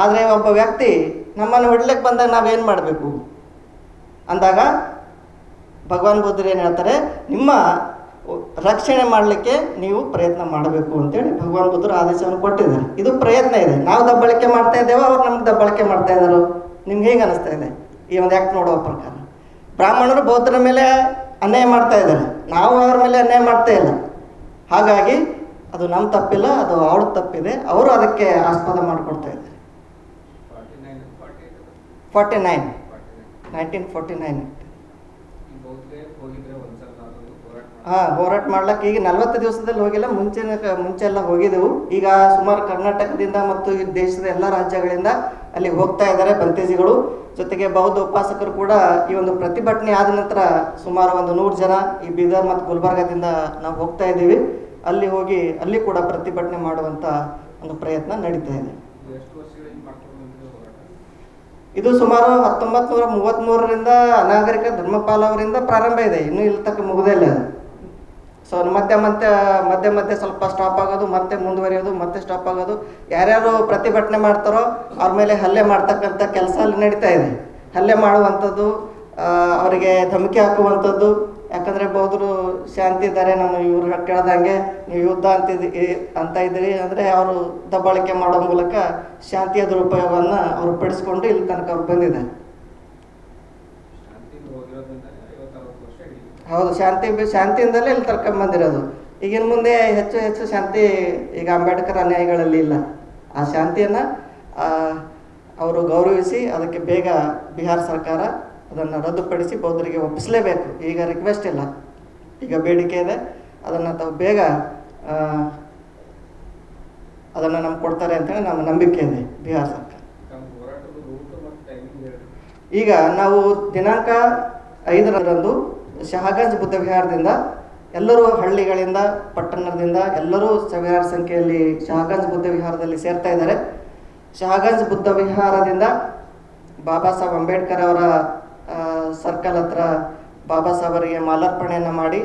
[SPEAKER 2] ಆದರೆ ಒಬ್ಬ ವ್ಯಕ್ತಿ, ನಮ್ಮನ್ನು ಹೊಡ್ಲಿಕ್ಕೆ ಬಂದಾಗ ನಾವೇನು ಮಾಡಬೇಕು? ಅಂದಾಗ ಭಗವಾನ್ ಬುದ್ಧರು ಏನು ಹೇಳ್ತಾರೆ ನಿಮ್ಮ ರಕ್ಷಣೆ ಮಾಡಲಿಕ್ಕೆ ನೀವು ಪ್ರಯತ್ನ ಮಾಡಬೇಕು ಅಂತೇಳಿ ಭಗವಾನ್ ಬುದ್ಧರು ಆದೇಶವನ್ನು ಕೊಟ್ಟಿದ್ದಾರೆ. ಇದು ಪ್ರಯತ್ನ ಇದೆ. ನಾವು ದಬ್ಬಳಿಕೆ ಮಾಡ್ತಾ ಇದ್ದೇವೋ ಅವ್ರು ನಮ್ಗೆ ದಬ್ಬಳಿಕೆ ಮಾಡ್ತಾ ಇದ್ದಾರೋ ನಿಮ್ಗೆ ಹೇಗೆ ಅನಿಸ್ತಾ ಇದೆ? ಈ ಒಂದು ಆ್ಯಕ್ಟ್ ನೋಡುವ ಪ್ರಕಾರ. ಬ್ರಾಹ್ಮಣರು ಬೌದ್ಧರ ಮೇಲೆ ಅನ್ಯಾಯ ಮಾಡ್ತಾ ಇದ್ದಾರೆ. ನಾವು ಅವ್ರ ಮೇಲೆ ಅನ್ಯಾಯ ಮಾಡ್ತಾ ಇಲ್ಲ. ಹಾಗಾಗಿ ಅದು ನಮ್ಮ ತಪ್ಪಿಲ್ಲ ಅದು ಅವ್ರ ತಪ್ಪಿದೆ. ಅವರು ಅದಕ್ಕೆ ಆಸ್ಪದ ಮಾಡಿಕೊಡ್ತಾ ಇದ್ದಾರೆ.
[SPEAKER 4] Forty nine.
[SPEAKER 2] Nineteen forty nine. ಹಾಂ ಹೋರಾಟ ಮಾಡ್ಲಕ್ಕೆ ಈಗ ನಲ್ವತ್ತು ದಿವಸದಲ್ಲಿ ಹೋಗಿಲ್ಲ ಮುಂಚೆ ಮುಂಚೆ ಎಲ್ಲ ಹೋಗಿದ್ದೆವು ಈಗ ಸುಮಾರು ಕರ್ನಾಟಕದಿಂದ ಮತ್ತು ಈ ದೇಶದ ಎಲ್ಲ ರಾಜ್ಯಗಳಿಂದ ಅಲ್ಲಿ ಹೋಗ್ತಾ ಇದ್ದಾರೆ ಬಂತೇಜಿಗಳು. ಜೊತೆಗೆ ಬೌದ್ಧ ಉಪಾಸಕರು ಕೂಡ ಈ ಒಂದು ಪ್ರತಿಭಟನೆ ಆದ ನಂತರ ಸುಮಾರು ಒಂದು ನೂರು ಜನ ಈ ಬೀದರ್ ಮತ್ತು ಗುಲ್ಬರ್ಗದಿಂದ ನಾವು ಹೋಗ್ತಾ ಇದ್ದೀವಿ. ಅಲ್ಲಿ ಹೋಗಿ ಅಲ್ಲಿ ಕೂಡ ಪ್ರತಿಭಟನೆ ಮಾಡುವಂಥ ಒಂದು ಪ್ರಯತ್ನ ನಡೀತಾ ಇದೆ. ಇದು ಸುಮಾರು ಹತ್ತೊಂಬತ್ತು ನೂರ ಮೂವತ್ತ್ಮೂರರಿಂದ ಅನಾಗರಿಕ ಧರ್ಮಪಾಲ ಅವರಿಂದ ಪ್ರಾರಂಭ ಇದೆ. ಇನ್ನೂ ಇಲ್ಲಿ ತಕ್ಕ ಮುಗುದಿಲ್ಲ ಸೊ ಮತ್ತೆ ಮತ್ತೆ, ಮಧ್ಯೆ ಮಧ್ಯೆ ಸ್ವಲ್ಪ ಸ್ಟಾಪ್ ಆಗೋದು, ಮತ್ತೆ ಮುಂದುವರಿಯೋದು, ಮತ್ತೆ ಸ್ಟಾಪ್ ಆಗೋದು. ಯಾರ್ಯಾರು ಪ್ರತಿಭಟನೆ ಮಾಡ್ತಾರೋ ಅವ್ರ ಮೇಲೆ ಹಲ್ಲೆ ಮಾಡ್ತಕ್ಕಂಥ ಕೆಲಸ ಅಲ್ಲಿ ನಡೀತಾ ಇದೆ. ಹಲ್ಲೆ ಮಾಡುವಂಥದ್ದು ಅವರಿಗೆ ಧಮಕಿ ಹಾಕುವಂಥದ್ದು ಯಾಕಂದರೆ ಬೌದ್ಧರು ಶಾಂತಿ ಇದ್ದಾರೆ ನಾನು ಇವ್ರು ಕೇಳ್ದಂಗೆ ನೀವು ಯುದ್ಧ ಅಂತಿದ್ ಅಂತ ಇದ್ದೀರಿ. ಅಂದರೆ ಅವರು ದಬ್ಬಾಳಿಕೆ ಮಾಡೋ ಮೂಲಕ ಶಾಂತಿಯ ದುರುಪಯೋಗವನ್ನು ಅವರು ಪಡಿಸ್ಕೊಂಡು ಇಲ್ಲಿ ತನಕ ಅವ್ರು
[SPEAKER 4] ಬಂದಿದೆ
[SPEAKER 2] ಹೌದು ಶಾಂತಿ ಶಾಂತಿಯಿಂದಲೇ ಇಲ್ಲಿ ತರ್ಕೊಂಡ್ ಬಂದಿರೋದು. ಈಗಿನ ಮುಂದೆ ಹೆಚ್ಚು ಹೆಚ್ಚು ಶಾಂತಿ ಈಗ ಅಂಬೇಡ್ಕರ್ ಅನ್ಯಾಯಗಳಲ್ಲಿ ಇಲ್ಲ. ಆ ಶಾಂತಿಯನ್ನು ಅವರು ಗೌರವಿಸಿ ಅದಕ್ಕೆ ಬೇಗ ಬಿಹಾರ ಸರ್ಕಾರ ಅದನ್ನು ರದ್ದುಪಡಿಸಿ ಬೌದ್ಧರಿಗೆ ಒಪ್ಪಿಸಲೇಬೇಕು. ಈಗ ರಿಕ್ವೆಸ್ಟ್ ಇಲ್ಲ. ಈಗ ಬೇಡಿಕೆ ಇದೆ. ಅದನ್ನು ತಾವು ಬೇಗ ಅದನ್ನು ನಮ್ಗೆ ಕೊಡ್ತಾರೆ ಅಂತೇಳಿ ನಮ್ಮ ನಂಬಿಕೆ ಇದೆ ಬಿಹಾರ ಸರ್ಕಾರ. ಈಗ ನಾವು ದಿನಾಂಕ ಐದರಂದು ಶಹಗಂಜ್ ಬುದ್ಧ ವಿಹಾರದಿಂದ ಎಲ್ಲರೂ ಹಳ್ಳಿಗಳಿಂದ ಪಟ್ಟಣದಿಂದ ಎಲ್ಲರೂ ಸಾವಿರಾರು ಸಂಖ್ಯೆಯಲ್ಲಿ ಶಹಗಂಜ್ ಬುದ್ಧ ವಿಹಾರದಲ್ಲಿ ಸೇರ್ತಾ ಇದ್ದಾರೆ. ಶಹಗಂಜ್ ಬುದ್ಧ ವಿಹಾರದಿಂದ ಬಾಬಾ ಸಾಹೇಬ್ ಅಂಬೇಡ್ಕರ್ ಅವರ ಸರ್ಕಲ್ ಹತ್ರ ಬಾಬಾ ಸಾಹೇಬರಿಗೆ ಮಾಲಾರ್ಪಣೆಯನ್ನು ಮಾಡಿ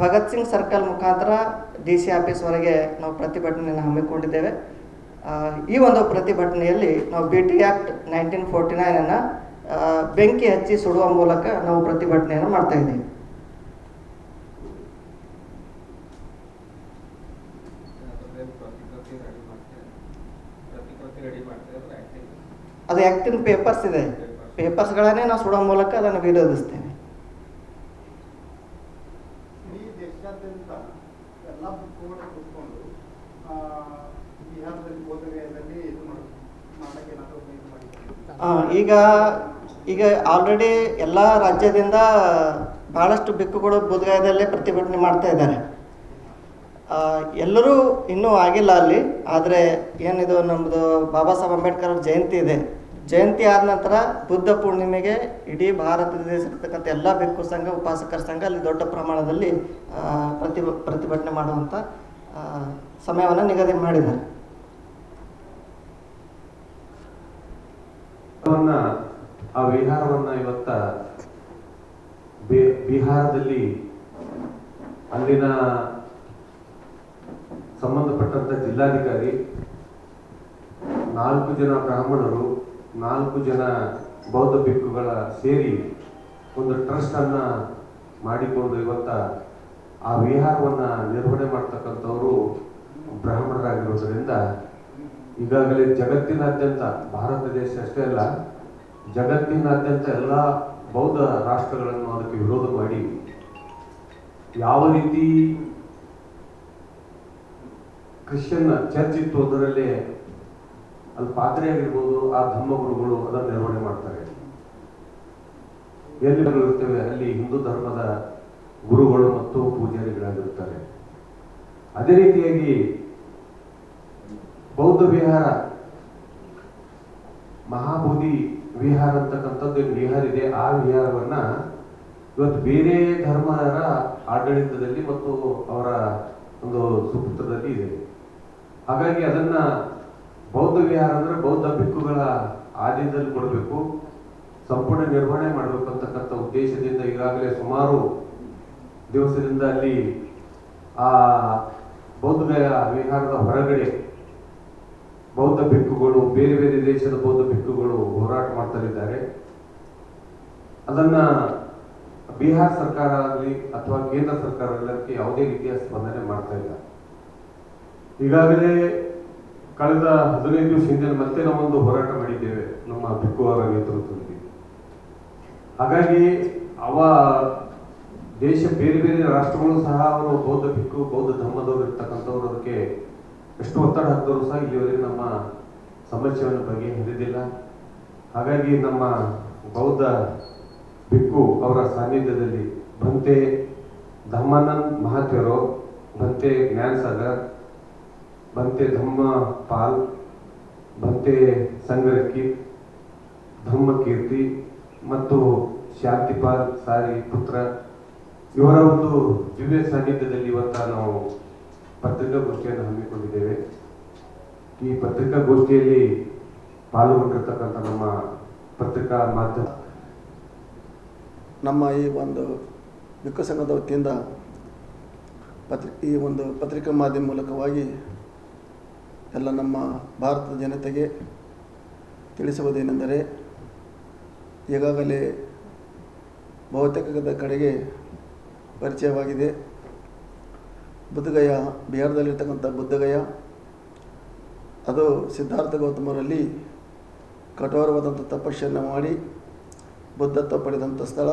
[SPEAKER 2] ಭಗತ್ ಸಿಂಗ್ ಸರ್ಕಲ್ ಮುಖಾಂತರ ಡಿ ಸಿ ಆಫೀಸ್ವರೆಗೆ ನಾವು ಪ್ರತಿಭಟನೆಯನ್ನು ಹಮ್ಮಿಕೊಂಡಿದ್ದೇವೆ. ಆ, ಈ ಒಂದು ಪ್ರತಿಭಟನೆಯಲ್ಲಿ ನಾವು B T act nineteen forty ನೈನನ್ನು ಬೆಂಕಿ ಹಚ್ಚಿ ಸುಡುವ ಮೂಲಕ ನಾವು ಪ್ರತಿಭಟನೆಯನ್ನು ಮಾಡ್ತಾ ಇದ್ದೀವಿ.
[SPEAKER 4] ಅದು
[SPEAKER 2] ಅದು ಪೇಪರ್ಸ್ ಇದೆ. ಪೇಪರ್ಸ್ಗಳನ್ನೇ ನಾವು ಸುಡೋ ಮೂಲಕ ಅದನ್ನು ವಿರೋಧಿಸ್ತೇವೆ
[SPEAKER 3] ಆ,
[SPEAKER 2] ಈಗ ಈಗ ಆಲ್ರೆಡಿ ಎಲ್ಲ ರಾಜ್ಯದಿಂದ ಬಹಳಷ್ಟು ಬಿಕ್ಕುಗಳು ಬುದ್ಗಾಯದಲ್ಲೇ ಪ್ರತಿಭಟನೆ ಮಾಡ್ತಾ ಇದ್ದಾರೆ. ಎಲ್ಲರೂ ಇನ್ನೂ ಆಗಿಲ್ಲ ಅಲ್ಲಿ ಆದರೆ ಏನಿದು ನಮ್ಮದು ಬಾಬಾ ಸಾಹೇಬ್ ಅಂಬೇಡ್ಕರ್ ಅವ್ರ ಜಯಂತಿ ಇದೆ. ಜಯಂತಿ ಆದ ನಂತರ ಬುದ್ಧ ಪೂರ್ಣಿಮೆಗೆ ಇಡೀ ಭಾರತ ದೇಶದಲ್ಲಿರ್ತಕ್ಕಂಥ ಎಲ್ಲ ಬೆಕ್ಕು ಸಂಘ, ಉಪಾಸಕರ ಸಂಘ ಅಲ್ಲಿ ದೊಡ್ಡ ಪ್ರಮಾಣದಲ್ಲಿ ಪ್ರತಿ, ಪ್ರತಿಭಟನೆ ಮಾಡುವಂಥ ಸಮಯವನ್ನು ನಿಗದಿ ಮಾಡಿದ್ದಾರೆ.
[SPEAKER 5] ಆ ವಿಹಾರವನ್ನ ಇವತ್ತ ಬಿಹಾರದಲ್ಲಿ ಅಲ್ಲಿನ ಸಂಬಂಧಪಟ್ಟಂತ ಜಿಲ್ಲಾಧಿಕಾರಿ ನಾಲ್ಕು ಜನ ಬ್ರಾಹ್ಮಣರು ನಾಲ್ಕು ಜನ ಬೌದ್ಧ ಭಿಕ್ಕುಗಳ ಸೇರಿ ಒಂದು ಟ್ರಸ್ಟ್ ಅನ್ನ ಮಾಡಿಕೊಂಡು ಇವತ್ತ ಆ ವಿಹಾರವನ್ನ ನಿರ್ವಹಣೆ ಮಾಡ್ತಕ್ಕಂಥವರು ಬ್ರಾಹ್ಮಣರಾಗಿರೋದ್ರಿಂದ ಈಗಾಗಲೇ ಜಗತ್ತಿನಾದ್ಯಂತ, ಭಾರತ ದೇಶ ಅಷ್ಟೇ ಅಲ್ಲ, ಜಗತ್ತಿನಾದ್ಯಂತ ಎಲ್ಲ ಬೌದ್ಧ ರಾಷ್ಟ್ರಗಳನ್ನು ಅದಕ್ಕೆ ವಿರೋಧ ಮಾಡಿ ಯಾವ ರೀತಿ ಕ್ರಿಶ್ಚಿಯನ್ ಚರ್ಚ್ ಇತ್ತು ಅದರಲ್ಲಿ ಅಲ್ಲಿ ಪಾತ್ರೆ ಆಗಿರ್ಬೋದು, ಆ ಧರ್ಮಗುರುಗಳು ಅದನ್ನು ನಿರ್ವಹಣೆ ಮಾಡ್ತಾರೆ. ಎಲ್ಲಿ ಇರ್ತೇವೆ ಅಲ್ಲಿ ಹಿಂದೂ ಧರ್ಮದ ಗುರುಗಳು ಮತ್ತು ಪೂಜಾರಿಗಳಾಗಿರ್ತಾರೆ. ಅದೇ ರೀತಿಯಾಗಿ ಬೌದ್ಧ ವಿಹಾರ, ಮಹಾಬೋಧಿ ವಿಹಾರ ಅಂತಕ್ಕಂಥದ್ದು ವಿಹಾರ ಇದೆ. ಆ ವಿಹಾರವನ್ನ ಇವತ್ತು ಬೇರೆ ಧರ್ಮದ ಆಡಳಿತದಲ್ಲಿ ಮತ್ತು ಅವರ ಒಂದು ಸುಪುತ್ರದಲ್ಲಿ ಇದೆ. ಹಾಗಾಗಿ ಅದನ್ನ ಬೌದ್ಧ ವಿಹಾರ ಅಂದ್ರೆ ಬೌದ್ಧ ಭಿಕ್ಕುಗಳ ಆಧೀನದಲ್ಲಿ ಕೊಡಬೇಕು, ಸಂಪೂರ್ಣ ನಿರ್ವಹಣೆ ಮಾಡಬೇಕು ಅಂತಕ್ಕಂಥ ಉದ್ದೇಶದಿಂದ ಈಗಾಗಲೇ ಸುಮಾರು ದಿವಸದಿಂದ ಅಲ್ಲಿ ಆ ಬೌದ್ಧ ವಿಹಾರದ ಹೊರಗಡೆ ಬೌದ್ಧ ಭಿಕ್ಕುಗಳು ಬೇರೆ ಬೇರೆ ದೇಶದ ಬೌದ್ಧ ಭಿಕ್ಕುಗಳು ಹೋರಾಟ ಮಾಡ್ತಲಿದ್ದಾರೆ ಅದನ್ನ ಬಿಹಾರ್ ಸರ್ಕಾರ ಆಗಲಿ ಅಥವಾ ಕೇಂದ್ರ ಸರ್ಕಾರ ಆಗಲಿ ಯಾವುದೇ ರೀತಿಯ ಸ್ಪಂದನೆ ಮಾಡ್ತಾ ಇಲ್ಲ. ಈಗಾಗಲೇ ಕಳೆದ ಹದಿನೈದು ದಿವಸ ಹಿಂದೆ ಮತ್ತೆ ನಾವೊಂದು ಹೋರಾಟ ಮಾಡಿದ್ದೇವೆ ನಮ್ಮ ಬಿಕ್ಕುವಾರ ನೇತೃತ್ವದಲ್ಲಿ. ಹಾಗಾಗಿ ಅವ ದೇಶ ಬೇರೆ ಬೇರೆ ರಾಷ್ಟ್ರಗಳು ಸಹ ಅವರು ಬೌದ್ಧ ಬಿಕ್ಕು, ಬೌದ್ಧ ಧರ್ಮದವರು ಇರ್ತಕ್ಕಂಥವ್ರು ಅದಕ್ಕೆ ಎಷ್ಟು ಒತ್ತಡ ಹಾಕಿದ್ರು ಸಹ ಇಲ್ಲಿವರೆಗೆ ನಮ್ಮ ಸಮಸ್ಯೆಯನ್ನು ಹಿಡಿದಿಲ್ಲ ಹಾಗಾಗಿ ನಮ್ಮ ಬೌದ್ಧ ಬಿಕ್ಕು ಅವರ ಸಾನ್ನಿಧ್ಯದಲ್ಲಿ ಭಂತೆ ಧಮ್ಮಾನಂದ್ ಮಹಾತ್ಯರು ಭಂತೆ ಜ್ಞಾನ್ ಸಾಗರ್ ಭಂತೆ ಧಮ್ಮ ಪಾಲ್ ಭಂತೆ ಸಂಗರಕ್ಕಿ ಧಮ್ಮಕೀರ್ತಿ ಮತ್ತು ಶಾಂತಿಪಾಲ್ ಸಾರಿ ಪುತ್ರ. ಇವರ ಒಂದು ದಿವ್ಯ ಸಾನ್ನಿಧ್ಯದಲ್ಲಿ ಇವತ್ತ ನಾವು ಪತ್ರಿಕಾಗೋಷ್ಠಿಯನ್ನು ಹಮ್ಮಿಕೊಂಡಿದ್ದೇವೆ. ಈ ಪತ್ರಿಕಾಗೋಷ್ಠಿಯಲ್ಲಿ ಪಾಲ್ಗೊಂಡಿರ್ತಕ್ಕಂಥ ನಮ್ಮ ಪತ್ರಿಕಾ ಮಾಧ್ಯಮ
[SPEAKER 6] ನಮ್ಮ ಈ ಒಂದು ವಿಕಸನದ ವತಿಯಿಂದ ಪತ್ರಿ ಈ ಒಂದು ಪತ್ರಿಕಾ ಮಾಧ್ಯಮ ಮೂಲಕವಾಗಿ ಎಲ್ಲ ನಮ್ಮ ಭಾರತದ ಜನತೆಗೆ ತಿಳಿಸುವುದೇನೆಂದರೆ ಈಗಾಗಲೇ ಬಹುತೇಕದ ಕಡೆಗೆ ಪರಿಚಯವಾಗಿದೆ. ಬುದ್ಧಗಯ, ಬಿಹಾರದಲ್ಲಿರ್ತಕ್ಕಂಥ ಬುದ್ಧಗಯ. ಅದು ಸಿದ್ಧಾರ್ಥ ಗೌತಮರಲ್ಲಿ ಕಠೋರವಾದಂಥ ತಪಸ್ಸನ್ನು ಮಾಡಿ ಬುದ್ಧತ್ವ ಪಡೆದಂಥ ಸ್ಥಳ,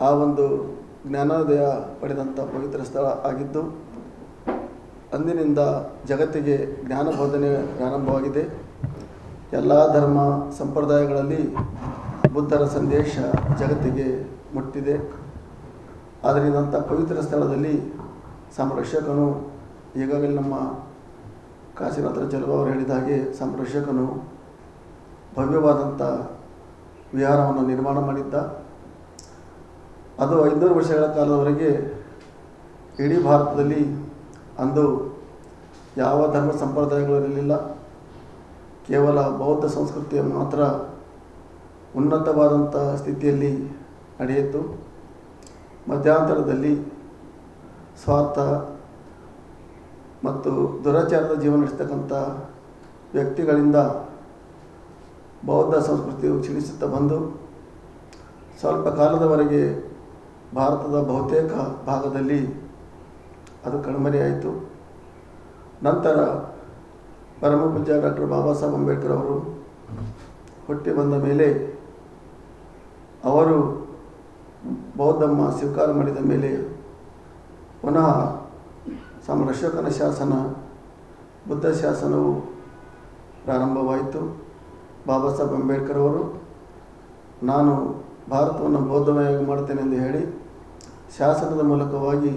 [SPEAKER 6] ಆ ಒಂದು ಜ್ಞಾನೋದಯ ಪಡೆದಂಥ ಪವಿತ್ರ ಸ್ಥಳ ಆಗಿದ್ದು ಅಂದಿನಿಂದ ಜಗತ್ತಿಗೆ ಜ್ಞಾನ ಬೋಧನೆ ಪ್ರಾರಂಭವಾಗಿದೆ. ಎಲ್ಲ ಧರ್ಮ ಸಂಪ್ರದಾಯಗಳಲ್ಲಿ ಬುದ್ಧರ ಸಂದೇಶ ಜಗತ್ತಿಗೆ ಮುಟ್ಟಿದೆ. ಆದ್ದರಿಂದಂಥ ಪವಿತ್ರ ಸ್ಥಳದಲ್ಲಿ ಸಂರಕ್ಷಕನು ಈಗಾಗಲೇ ನಮ್ಮ ಕಾಶಿನಾಥ ಜಲವ ಹೇಳಿದ ಹಾಗೆ ಸಂರಕ್ಷಕನು ಭವ್ಯವಾದಂಥ ವಿಹಾರವನ್ನು ನಿರ್ಮಾಣ ಮಾಡಿದ್ದ. ಅದು ಐನೂರು ವರ್ಷಗಳ ಕಾಲದವರೆಗೆ ಇಡೀ ಭಾರತದಲ್ಲಿ ಅಂದು ಯಾವ ಧರ್ಮ ಸಂಪ್ರದಾಯಗಳು ಇರಲಿಲ್ಲ ಕೇವಲ ಬೌದ್ಧ ಸಂಸ್ಕೃತಿಯ ಮಾತ್ರ ಉನ್ನತವಾದಂಥ ಸ್ಥಿತಿಯಲ್ಲಿ ನಡೆಯಿತು. ಮಧ್ಯಂತರದಲ್ಲಿ ಸ್ವಾರ್ಥ ಮತ್ತು ದುರಾಚಾರದ ಜೀವನ ನಡೆಸ್ತಕ್ಕಂಥ ವ್ಯಕ್ತಿಗಳಿಂದ ಬೌದ್ಧ ಸಂಸ್ಕೃತಿಯು ಕ್ಷೀಣಿಸುತ್ತಾ ಬಂದು, ಸ್ವಲ್ಪ ಕಾಲದವರೆಗೆ ಭಾರತದ ಬಹುತೇಕ ಭಾಗದಲ್ಲಿ ಅದು ಕಣ್ಮರೆಯಾಯಿತು ನಂತರ ಪರಮಪೂಜ್ಯ ಡಾಕ್ಟರ್ ಬಾಬಾ ಸಾಹೇಬ್ ಅಂಬೇಡ್ಕರ್ ಅವರು ಹುಟ್ಟಿ ಬಂದ ಮೇಲೆ ಅವರು ಬೌದ್ಧಮ್ಮ ಸ್ವೀಕಾರ ಮಾಡಿದ ಮೇಲೆ ಪುನಃ ಸಂರಕ್ಷಕನ ಶಾಸನ, ಬುದ್ಧ ಶಾಸನವು ಪ್ರಾರಂಭವಾಯಿತು. ಬಾಬಾ ಸಾಹೇಬ್ ಅಂಬೇಡ್ಕರ್ ಅವರು, ನಾನು ಭಾರತವನ್ನು ಬೌದ್ಧಮಯವಾಗಿ ಮಾಡ್ತೇನೆ ಎಂದು ಹೇಳಿ ಶಾಸನದ ಮೂಲಕವಾಗಿ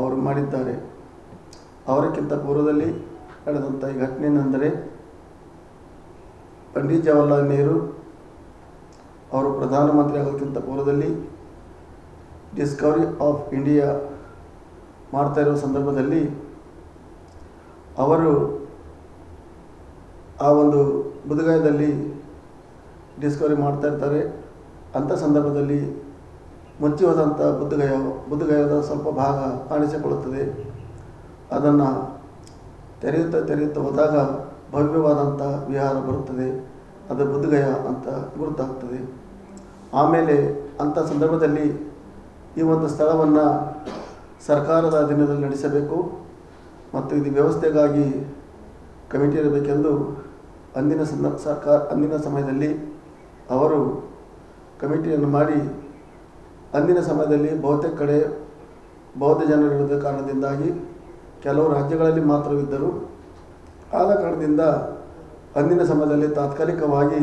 [SPEAKER 6] ಅವರು ಮಾಡಿದ್ದಾರೆ. ಅವರಕ್ಕಿಂತ ಪೂರ್ವದಲ್ಲಿ ನಡೆದಂಥ ಈ ಘಟನೆಯೆಂದರೆ ಪಂಡಿತ್ ಜವಾಹರ್ಲಾಲ್ ನೆಹರು ಅವರು ಪ್ರಧಾನಮಂತ್ರಿ ಆಗೋದಕ್ಕಿಂತ ಪೂರ್ವದಲ್ಲಿ ಡಿಸ್ಕವರಿ ಆಫ್ ಇಂಡಿಯಾ ಮಾಡ್ತಾ ಇರುವ ಸಂದರ್ಭದಲ್ಲಿ ಅವರು ಆ ಒಂದು ಬುಧಗಾಯದಲ್ಲಿ ಡಿಸ್ಕವರಿ ಮಾಡ್ತಾ ಇರ್ತಾರೆ. ಅಂಥ ಸಂದರ್ಭದಲ್ಲಿ ಮುಚ್ಚಿ ಹೋದಂಥ ಬುದ್ಧಗಯ, ಬುದ್ಧಗಯದ ಸ್ವಲ್ಪ ಭಾಗ ಕಾಣಿಸಿಕೊಳ್ಳುತ್ತದೆ. ಅದನ್ನು ತೆರೆಯುತ್ತಾ ತೆರೆಯುತ್ತಾ ಹೋದಾಗ ಭವ್ಯವಾದಂಥ ವಿಹಾರ ಬರುತ್ತದೆ. ಅದು ಬುದ್ಧಗಯ ಅಂತ ಗುರುತಾಗ್ತದೆ. ಆಮೇಲೆ ಅಂಥ ಸಂದರ್ಭದಲ್ಲಿ ಈ ಒಂದು ಸ್ಥಳವನ್ನು ಸರ್ಕಾರದ ಅಧೀನದಲ್ಲಿ ನಡೆಸಬೇಕು. ಮತ್ತು ಇದು ವ್ಯವಸ್ಥೆಗಾಗಿ ಕಮಿಟಿ ಇರಬೇಕೆಂದು ಅಂದಿನ ಸಂದ ಸರ್ಕಾರ ಅಂದಿನ ಸಮಯದಲ್ಲಿ ಅವರು ಕಮಿಟಿಯನ್ನು ಮಾಡಿ ಅಂದಿನ ಸಮಯದಲ್ಲಿ ಬಹುತೇಕ ಕಡೆ ಬೌದ್ಧ ಜನರಿಲ್ಲದ ಕಾರಣದಿಂದಾಗಿ ಕೆಲವು ರಾಜ್ಯಗಳಲ್ಲಿ ಮಾತ್ರವಿದ್ದರು. ಆದ ಕಾರಣದಿಂದ ಅಂದಿನ ಸಮಯದಲ್ಲಿ ತಾತ್ಕಾಲಿಕವಾಗಿ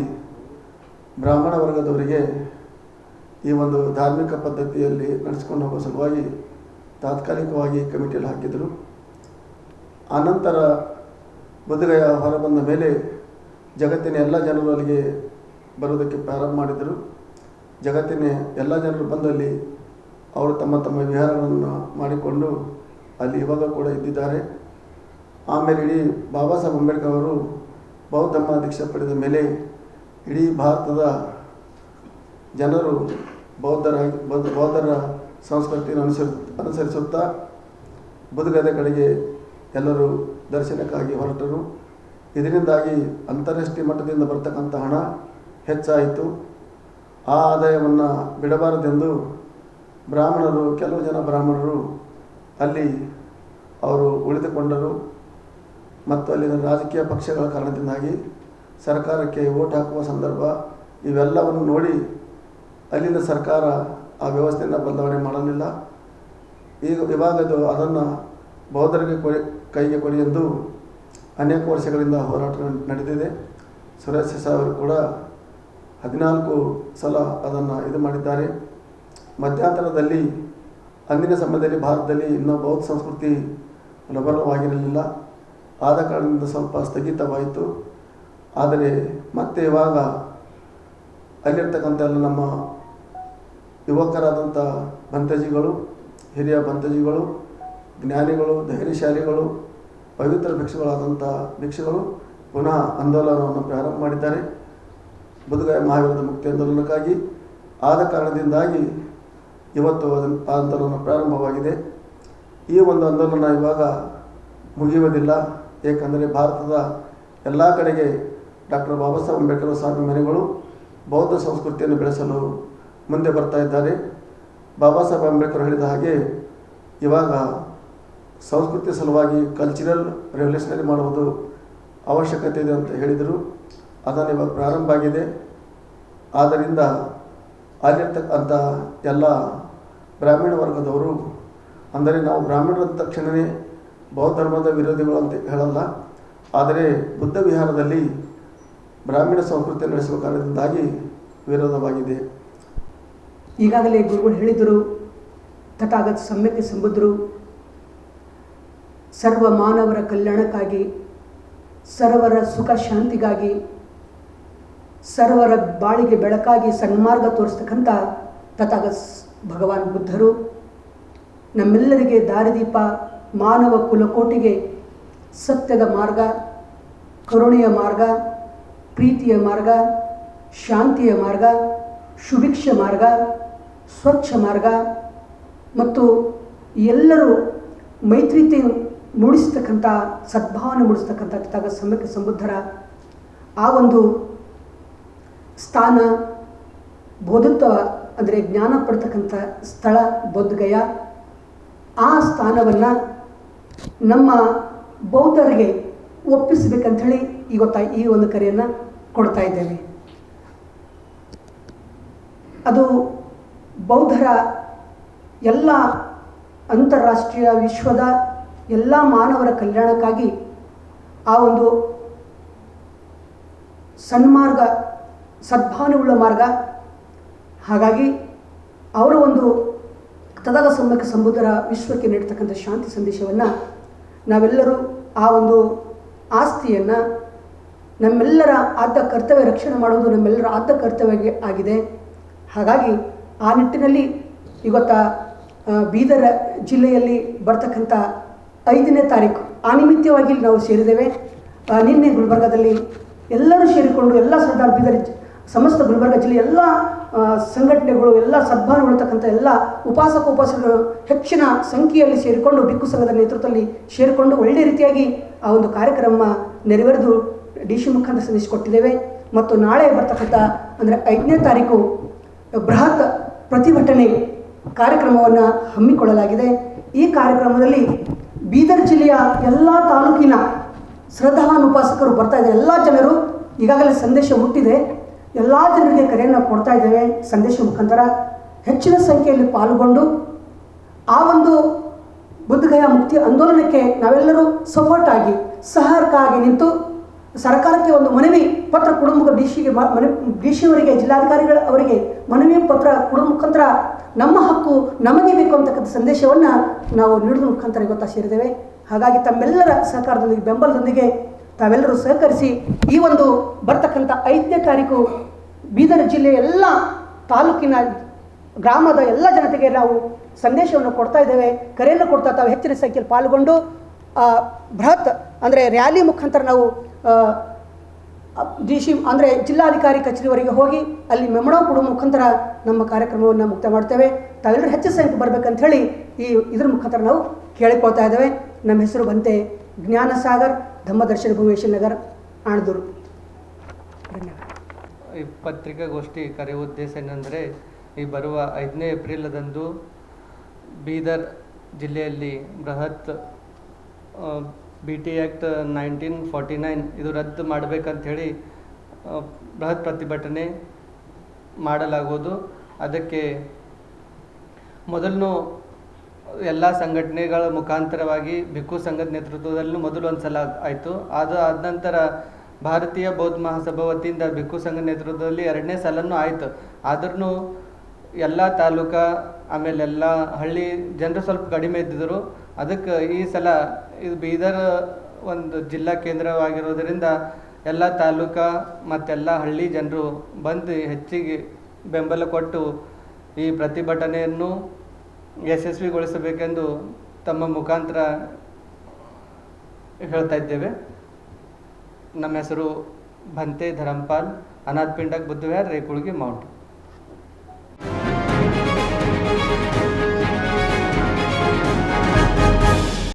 [SPEAKER 6] ಬ್ರಾಹ್ಮಣ ವರ್ಗದವರಿಗೆ ಈ ಒಂದು ಧಾರ್ಮಿಕ ಪದ್ಧತಿಯಲ್ಲಿ ನಡೆಸಿಕೊಂಡು ಹೋಗುವ ಸಲುವಾಗಿ ತಾತ್ಕಾಲಿಕವಾಗಿ ಕಮಿಟಿಯಲ್ಲಿ ಹಾಕಿದರು. ಆನಂತರ ಬುದ್ಧಗಯ ಹೊರಬಂದ ಮೇಲೆ ಜಗತ್ತಿನ ಎಲ್ಲ ಜನರು ಅಲ್ಲಿಗೆ ಬರೋದಕ್ಕೆ ಪ್ರಾರಂಭ ಮಾಡಿದರು. ಜಗತ್ತಿನ ಎಲ್ಲ ಜನರು ಬಂದಲ್ಲಿ ಅವರು ತಮ್ಮ ತಮ್ಮ ವಿಹಾರಗಳನ್ನು ಮಾಡಿಕೊಂಡು ಅಲ್ಲಿ ಇವಾಗ ಕೂಡ ಇದ್ದಿದ್ದಾರೆ. ಆಮೇಲೆ ಇಡೀ ಬಾಬಾ ಸಾಹೇಬ್ ಅಂಬೇಡ್ಕರ್ ಅವರು ಬೌದ್ಧ ಧರ್ಮ ದೀಕ್ಷೆ ಪಡೆದ ಮೇಲೆ ಇಡೀ ಭಾರತದ ಜನರು ಬೌದ್ಧರ ಬೌದ್ಧ, ಬೌದ್ಧರ ಸಂಸ್ಕೃತಿಯನ್ನು ಅನುಸರಿ, ಅನುಸರಿಸುತ್ತಾ ಬದುಕದ ಕಡೆಗೆ ಎಲ್ಲರೂ ದರ್ಶನಕ್ಕಾಗಿ ಹೊರಟರು. ಇದರಿಂದಾಗಿ ಅಂತಾರಾಷ್ಟ್ರೀಯ ಮಟ್ಟದಿಂದ ಬರ್ತಕ್ಕಂಥ ಹಣ ಹೆಚ್ಚಾಯಿತು. ಆ ಆದಾಯವನ್ನು ಬಿಡಬಾರದೆಂದು ಬ್ರಾಹ್ಮಣರು, ಕೆಲವು ಜನ ಬ್ರಾಹ್ಮಣರು ಅಲ್ಲಿ ಅವರು ಉಳಿದುಕೊಂಡರು ಮತ್ತು ಅಲ್ಲಿನ ರಾಜಕೀಯ ಪಕ್ಷಗಳ ಕಾರಣದಿಂದಾಗಿ ಸರ್ಕಾರಕ್ಕೆ ಓಟ್ ಹಾಕುವ ಸಂದರ್ಭ ಇವೆಲ್ಲವನ್ನು ನೋಡಿ ಅಲ್ಲಿನ ಸರ್ಕಾರ ಆ ವ್ಯವಸ್ಥೆಯನ್ನು ಬದಲಾವಣೆ ಮಾಡಲಿಲ್ಲ. ಈಗ ಇವಾಗದು ಅದನ್ನು ಬೌದ್ಧರಿಗೆ ಕೊಡಿ ಕೈಗೆ ಕೊಡಿ ಎಂದು ಅನೇಕ ವರ್ಷಗಳಿಂದ ಹೋರಾಟ ನಡೆದಿದೆ. ಸುರೇಶ್ ಸಾಹೇಬರು ಕೂಡ ಹದಿನಾಲ್ಕು ಸಲ ಅದನ್ನು ಇದು ಮಾಡಿದ್ದಾರೆ. ಮಧ್ಯಂತರದಲ್ಲಿ ಅಂದಿನ ಸಮಯದಲ್ಲಿ ಭಾರತದಲ್ಲಿ ಇನ್ನೂ ಬೌದ್ಧ ಸಂಸ್ಕೃತಿ ಪ್ರಬಲವಾಗಿರಲಿಲ್ಲ ಆದ ಕಾರಣದಿಂದ ಸ್ವಲ್ಪ ಸ್ಥಗಿತವಾಯಿತು. ಆದರೆ ಮತ್ತೆ ಇವಾಗ ಅಲ್ಲಿರ್ತಕ್ಕಂಥ ಎಲ್ಲ ನಮ್ಮ ಯುವಕರಾದಂಥ ಬಂತಜಿಗಳು, ಹಿರಿಯ ಬಂತಜಿಗಳು, ಜ್ಞಾನಿಗಳು, ಧೈರ್ಯಶಾಲಿಗಳು, ಪವಿತ್ರ ಭಿಕ್ಷುಗಳಾದಂಥ ಭಿಕ್ಷುಗಳು ಪುನಃ ಆಂದೋಲನವನ್ನು ಪ್ರಾರಂಭ ಮಾಡಿದ್ದಾರೆ. ಬುಧಗಾಯ ಮಹಾವೀರದ ಮುಕ್ತಿ ಆಂದೋಲನಕ್ಕಾಗಿ ಆದ ಕಾರಣದಿಂದಾಗಿ ಇವತ್ತು ಅದನ್ನು ಆಂದೋಲನ ಪ್ರಾರಂಭವಾಗಿದೆ. ಈ ಒಂದು ಆಂದೋಲನ ಇವಾಗ ಮುಗಿಯುವುದಿಲ್ಲ. ಏಕೆಂದರೆ ಭಾರತದ ಎಲ್ಲ ಕಡೆಗೆ ಡಾಕ್ಟರ್ ಬಾಬಾ ಸಾಹೇಬ್ ಅಂಬೇಡ್ಕರ್ ಸ್ವಾಮಿ ಮನೆಗಳು ಬೌದ್ಧ ಸಂಸ್ಕೃತಿಯನ್ನು ಬೆಳೆಸಲು ಮುಂದೆ ಬರ್ತಾ ಇದ್ದಾರೆ. ಬಾಬಾ ಸಾಹೇಬ್ ಅಂಬೇಡ್ಕರ್ ಹೇಳಿದ ಹಾಗೆ ಇವಾಗ ಸಂಸ್ಕೃತಿ ಸಲುವಾಗಿ ಕಲ್ಚರಲ್ ರೆವಲ್ಯೂಷನರಿ ಮಾಡುವುದು ಅವಶ್ಯಕತೆ ಇದೆ ಅಂತ ಹೇಳಿದರು. ಅದನ್ನು ಇವಾಗ ಪ್ರಾರಂಭ ಆಗಿದೆ. ಆದ್ದರಿಂದ ಅಲ್ಲಿರ್ತಕ್ಕಂಥ ಎಲ್ಲ ಗ್ರಾಮೀಣ ವರ್ಗದವರು, ಅಂದರೆ ನಾವು ಬ್ರಾಹ್ಮಣರ ತಕ್ಷಣವೇ ಬೌದ್ಧ ಧರ್ಮದ ವಿರೋಧಿಗಳು ಅಂತ ಹೇಳಲ್ಲ, ಆದರೆ ಬುದ್ಧ ವಿಹಾರದಲ್ಲಿ ಬ್ರಾಹ್ಮಣ ಸಂಸ್ಕೃತಿ ನಡೆಸುವ ಕಾರಣದಿಂದಾಗಿ ವಿರೋಧವಾಗಿದೆ.
[SPEAKER 7] ಈಗಾಗಲೇ ಗುರುಗಳು ಹೇಳಿದರು, ತಥಾಗತ ಸಮ್ಯಕ್ಕೆ ಸಂಬುದ್ಧರು ಸರ್ವ ಮಾನವರ ಕಲ್ಯಾಣಕ್ಕಾಗಿ, ಸರ್ವರ ಸುಖ ಶಾಂತಿಗಾಗಿ ಸರ್ವರ ಬಾಳಿಗೆ ಬೆಳಕಾಗಿ ಸನ್ಮಾರ್ಗ ತೋರಿಸ್ತಕ್ಕಂಥ ತಥಾಗತ ಭಗವಾನ್ ಬುದ್ಧರು. ನಮ್ಮೆಲ್ಲರಿಗೆ ದಾರಿದೀಪ ಮಾನವ ಕುಲಕೋಟಿಗೆ ಸತ್ಯದ ಮಾರ್ಗ, ಕರುಣೆಯ ಮಾರ್ಗ, ಪ್ರೀತಿಯ ಮಾರ್ಗ, ಶಾಂತಿಯ ಮಾರ್ಗ ಶುಭಿಕ್ಷ ಮಾರ್ಗ, ಸ್ವಚ್ಛ ಮಾರ್ಗ ಮತ್ತು ಎಲ್ಲರೂ ಮೈತ್ರಿತೆ ಮೂಡಿಸ್ತಕ್ಕಂಥ ಸದ್ಭಾವನೆ ಮೂಡಿಸ್ತಕ್ಕಂಥ ತಥಾಗ ಸಮಕ್ಕೆ ಸಂಬುದ್ಧರ ಆ ಒಂದು ಸ್ಥಾನ ಬೋಧತ್ವ ಅಂದರೆ ಜ್ಞಾನ ಪಡ್ತಕ್ಕಂಥ ಸ್ಥಳ ಬೊದ್ಗಯ. ಆ ಸ್ಥಾನವನ್ನು ನಮ್ಮ ಬೌದ್ಧರಿಗೆ ಒಪ್ಪಿಸಬೇಕಂಥೇಳಿ ಇವತ್ತ ಈ ಒಂದು ಕರೆಯನ್ನು ಕೊಡ್ತಾ ಇದ್ದೇವೆ. ಅದು ಬೌದ್ಧರ ಎಲ್ಲ ಅಂತಾರಾಷ್ಟ್ರೀಯ ವಿಶ್ವದ ಎಲ್ಲ ಮಾನವರ ಕಲ್ಯಾಣಕ್ಕಾಗಿ ಆ ಒಂದು ಸನ್ಮಾರ್ಗ ಸದ್ಭಾವನೆಯುಳ್ಳ ಮಾರ್ಗ. ಹಾಗಾಗಿ ಅವರ ಒಂದು ತದಗ ಸಮ್ಮಕ ಸಂಬುದರ ವಿಶ್ವಕ್ಕೆ ನೀಡ್ತಕ್ಕಂಥ ಶಾಂತಿ ಸಂದೇಶವನ್ನು ನಾವೆಲ್ಲರೂ ಆ ಒಂದು ಆಸ್ತಿಯನ್ನು ನಮ್ಮೆಲ್ಲರ ಆದ್ಯ ಕರ್ತವ್ಯ ರಕ್ಷಣೆ ಮಾಡುವುದು ನಮ್ಮೆಲ್ಲರ ಆದ್ಯ ಕರ್ತವ್ಯ ಆಗಿದೆ. ಹಾಗಾಗಿ ಆ ನಿಟ್ಟಿನಲ್ಲಿ ಇವತ್ತ ಬೀದರ್ ಜಿಲ್ಲೆಯಲ್ಲಿ ಬರ್ತಕ್ಕಂಥ ಐದನೇ ತಾರೀಕು, ಆ ನಿಮಿತ್ತವಾಗಿ ನಾವು ಸೇರಿದ್ದೇವೆ. ನಿನ್ನೆ ಗುಲ್ಬರ್ಗದಲ್ಲಿ ಎಲ್ಲರೂ ಸೇರಿಕೊಂಡು ಎಲ್ಲ ಸರ್ದಾರ್ ಬೀದರ್ ಸಮಸ್ತ ಗುಲ್ಬರ್ಗ ಜಿಲ್ಲೆ ಎಲ್ಲ ಸಂಘಟನೆಗಳು, ಎಲ್ಲ ಸದ್ಭಾವನೆ ಉಳ್ತಕ್ಕಂಥ ಎಲ್ಲ ಉಪಾಸಕ ಉಪಾಸಕರು ಹೆಚ್ಚಿನ ಸಂಖ್ಯೆಯಲ್ಲಿ ಸೇರಿಕೊಂಡು ಬಿಕ್ಕು ಸಂಘದ ನೇತೃತ್ವದಲ್ಲಿ ಸೇರಿಕೊಂಡು ಒಳ್ಳೆಯ ರೀತಿಯಾಗಿ ಆ ಒಂದು ಕಾರ್ಯಕ್ರಮ ನೆರವೇರಿದು ಡಿ ಸಿ ಮುಖಾಂತರ ಸಂದೇಶ ಕೊಟ್ಟಿದ್ದೇವೆ. ಮತ್ತು ನಾಳೆ ಬರ್ತಕ್ಕಂಥ, ಅಂದರೆ ಐದನೇ ತಾರೀಕು, ಬೃಹತ್ ಪ್ರತಿಭಟನೆ ಕಾರ್ಯಕ್ರಮವನ್ನು ಹಮ್ಮಿಕೊಳ್ಳಲಾಗಿದೆ. ಈ ಕಾರ್ಯಕ್ರಮದಲ್ಲಿ ಬೀದರ್ ಜಿಲ್ಲೆಯ ಎಲ್ಲ ತಾಲೂಕಿನ ಶ್ರದ್ಧಾನುಪಾಸಕರು ಬರ್ತಾ ಇದ್ದಾರೆ. ಎಲ್ಲ ಜನರು ಈಗಾಗಲೇ ಸಂದೇಶ ಮುಟ್ಟಿದೆ ಎಲ್ಲ ಜನರಿಗೆ ಕರೆಯನ್ನು ಕೊಡ್ತಾ ಇದ್ದೇವೆ. ಸಂದೇಶ ಮುಖಾಂತರ ಹೆಚ್ಚಿನ ಸಂಖ್ಯೆಯಲ್ಲಿ ಪಾಲ್ಗೊಂಡು ಆ ಒಂದು ಬುದ್ಧಗಯ ಮುಕ್ತಿ ಆಂದೋಲನಕ್ಕೆ ನಾವೆಲ್ಲರೂ ಸಪೋರ್ಟ್ ಆಗಿ ಸಹಕ ಆಗಿ ನಿಂತು ಸರ್ಕಾರಕ್ಕೆ ಒಂದು ಮನವಿ ಪತ್ರ ಕುಟುಂಬ ಡಿ ಸಿಗೆ ಮನ ಡಿ ಜಿಲ್ಲಾಧಿಕಾರಿಗಳ ಅವರಿಗೆ ಮನವಿ ಪತ್ರ ಕೊಡೋ ಮುಖಾಂತರ ನಮ್ಮ ಹಕ್ಕು ನಮಗೆ ಬೇಕು ಅಂತಕ್ಕಂಥ ಸಂದೇಶವನ್ನು ನಾವು ನೀಡೋದ್ರ ಮುಖಾಂತರ ಇವತ್ತು ಸೇರಿದ್ದೇವೆ. ಹಾಗಾಗಿ ತಮ್ಮೆಲ್ಲರ ಸಹಕಾರದೊಂದಿಗೆ, ಬೆಂಬಲದೊಂದಿಗೆ ತಾವೆಲ್ಲರೂ ಸಹಕರಿಸಿ ಈ ಒಂದು ಬರ್ತಕ್ಕಂಥ ಐದನೇ ತಾರೀಕು ಬೀದರ್ ಜಿಲ್ಲೆಯ ಎಲ್ಲ ತಾಲೂಕಿನ ಗ್ರಾಮದ ಎಲ್ಲ ಜನತೆಗೆ ನಾವು ಸಂದೇಶವನ್ನು ಕೊಡ್ತಾ ಇದ್ದೇವೆ. ಕರೆಯನ್ನು ಕೊಡ್ತಾ ತಾವು ಹೆಚ್ಚಿನ ಸಂಖ್ಯೆಯಲ್ಲಿ ಪಾಲ್ಗೊಂಡು ಬೃಹತ್ ಅಂದರೆ ರ್ಯಾಲಿ ಮುಖಾಂತರ ನಾವು ಡಿ ಸಿ ಅಂದರೆ ಜಿಲ್ಲಾಧಿಕಾರಿ ಕಚೇರಿವರೆಗೆ ಹೋಗಿ ಅಲ್ಲಿ ಮೆಮಣ ಕೊಡುವ ಮುಖಾಂತರ ನಮ್ಮ ಕಾರ್ಯಕ್ರಮವನ್ನು ಮುಕ್ತ ಮಾಡ್ತೇವೆ. ತಾವೆಲ್ಲರೂ ಹೆಚ್ಚು ಸಂಖ್ಯೆ ಬರಬೇಕಂತ ಹೇಳಿ ಈ ಇದ್ರ ಮುಖಾಂತರ ನಾವು ಕೇಳಿಕೊಳ್ತಾ ಇದ್ದೇವೆ. ನಮ್ಮ ಹೆಸರು ಬಂತೆ ಜ್ಞಾನಸಾಗರ್ ಧಮ್ಮದರ್ಶನ ಭುವನೇಶ್ವರ ನಗರ್, ಆಣದೂರು. ಧನ್ಯವಾದ.
[SPEAKER 8] ಈ ಪತ್ರಿಕಾಗೋಷ್ಠಿ ಕರೆಯುವ ಉದ್ದೇಶ ಏನಂದರೆ, ಈ ಬರುವ ಐದನೇ ಏಪ್ರಿಲದಂದು ಬೀದರ್ ಜಿಲ್ಲೆಯಲ್ಲಿ ಬೃಹತ್ B T act nineteen forty nine ಇದು ರದ್ದು ಮಾಡಬೇಕಂಥೇಳಿ ಬೃಹತ್ ಪ್ರತಿಭಟನೆ ಮಾಡಲಾಗುವುದು. ಅದಕ್ಕೆ ಮೊದಲು ಎಲ್ಲ ಸಂಘಟನೆಗಳ ಮುಖಾಂತರವಾಗಿ ಭಿಕ್ಕು ಸಂಘದ ನೇತೃತ್ವದಲ್ಲೂ ಮೊದಲು ಒಂದು ಸಲ ಆಯಿತು. ಅದು ಆದ ನಂತರ ಭಾರತೀಯ ಬೌದ್ಧ ಮಹಾಸಭಾ ವತಿಯಿಂದ ಭಿಕ್ಕು ಸಂಘ ನೇತೃತ್ವದಲ್ಲಿ ಎರಡನೇ ಸಲನೂ ಆಯಿತು. ಆದ್ರೂ ಎಲ್ಲ ತಾಲೂಕ, ಆಮೇಲೆ ಎಲ್ಲ ಹಳ್ಳಿ ಜನರು ಸ್ವಲ್ಪ ಕಡಿಮೆ ಇದ್ದಿದ್ರು. ಅದಕ್ಕೆ ಈ ಸಲ ಇದು ಬೀದರ್ ಒಂದು ಜಿಲ್ಲಾ ಕೇಂದ್ರವಾಗಿರೋದರಿಂದ ಎಲ್ಲ ತಾಲೂಕ ಮತ್ತೆಲ್ಲ ಹಳ್ಳಿ ಜನರು ಬಂದು ಹೆಚ್ಚಿಗೆ ಬೆಂಬಲ ಕೊಟ್ಟು ಈ ಪ್ರತಿಭಟನೆಯನ್ನು ಯಶಸ್ವಿಗೊಳಿಸಬೇಕೆಂದು ತಮ್ಮ ಮುಖಾಂತರ ಹೇಳ್ತಾ ಇದ್ದೇವೆ. ನಮ್ಮ ಹೆಸರು ಭಂತೆ ಧರಂಪಾಲ್ ಅನಾಥ್ ಅನಾಥಪಿಂಡಕ್ ಬುದ್ಧವಿಹಾರ್ ರೇಕುಳಿಗೆ ಮೌಂಟ್.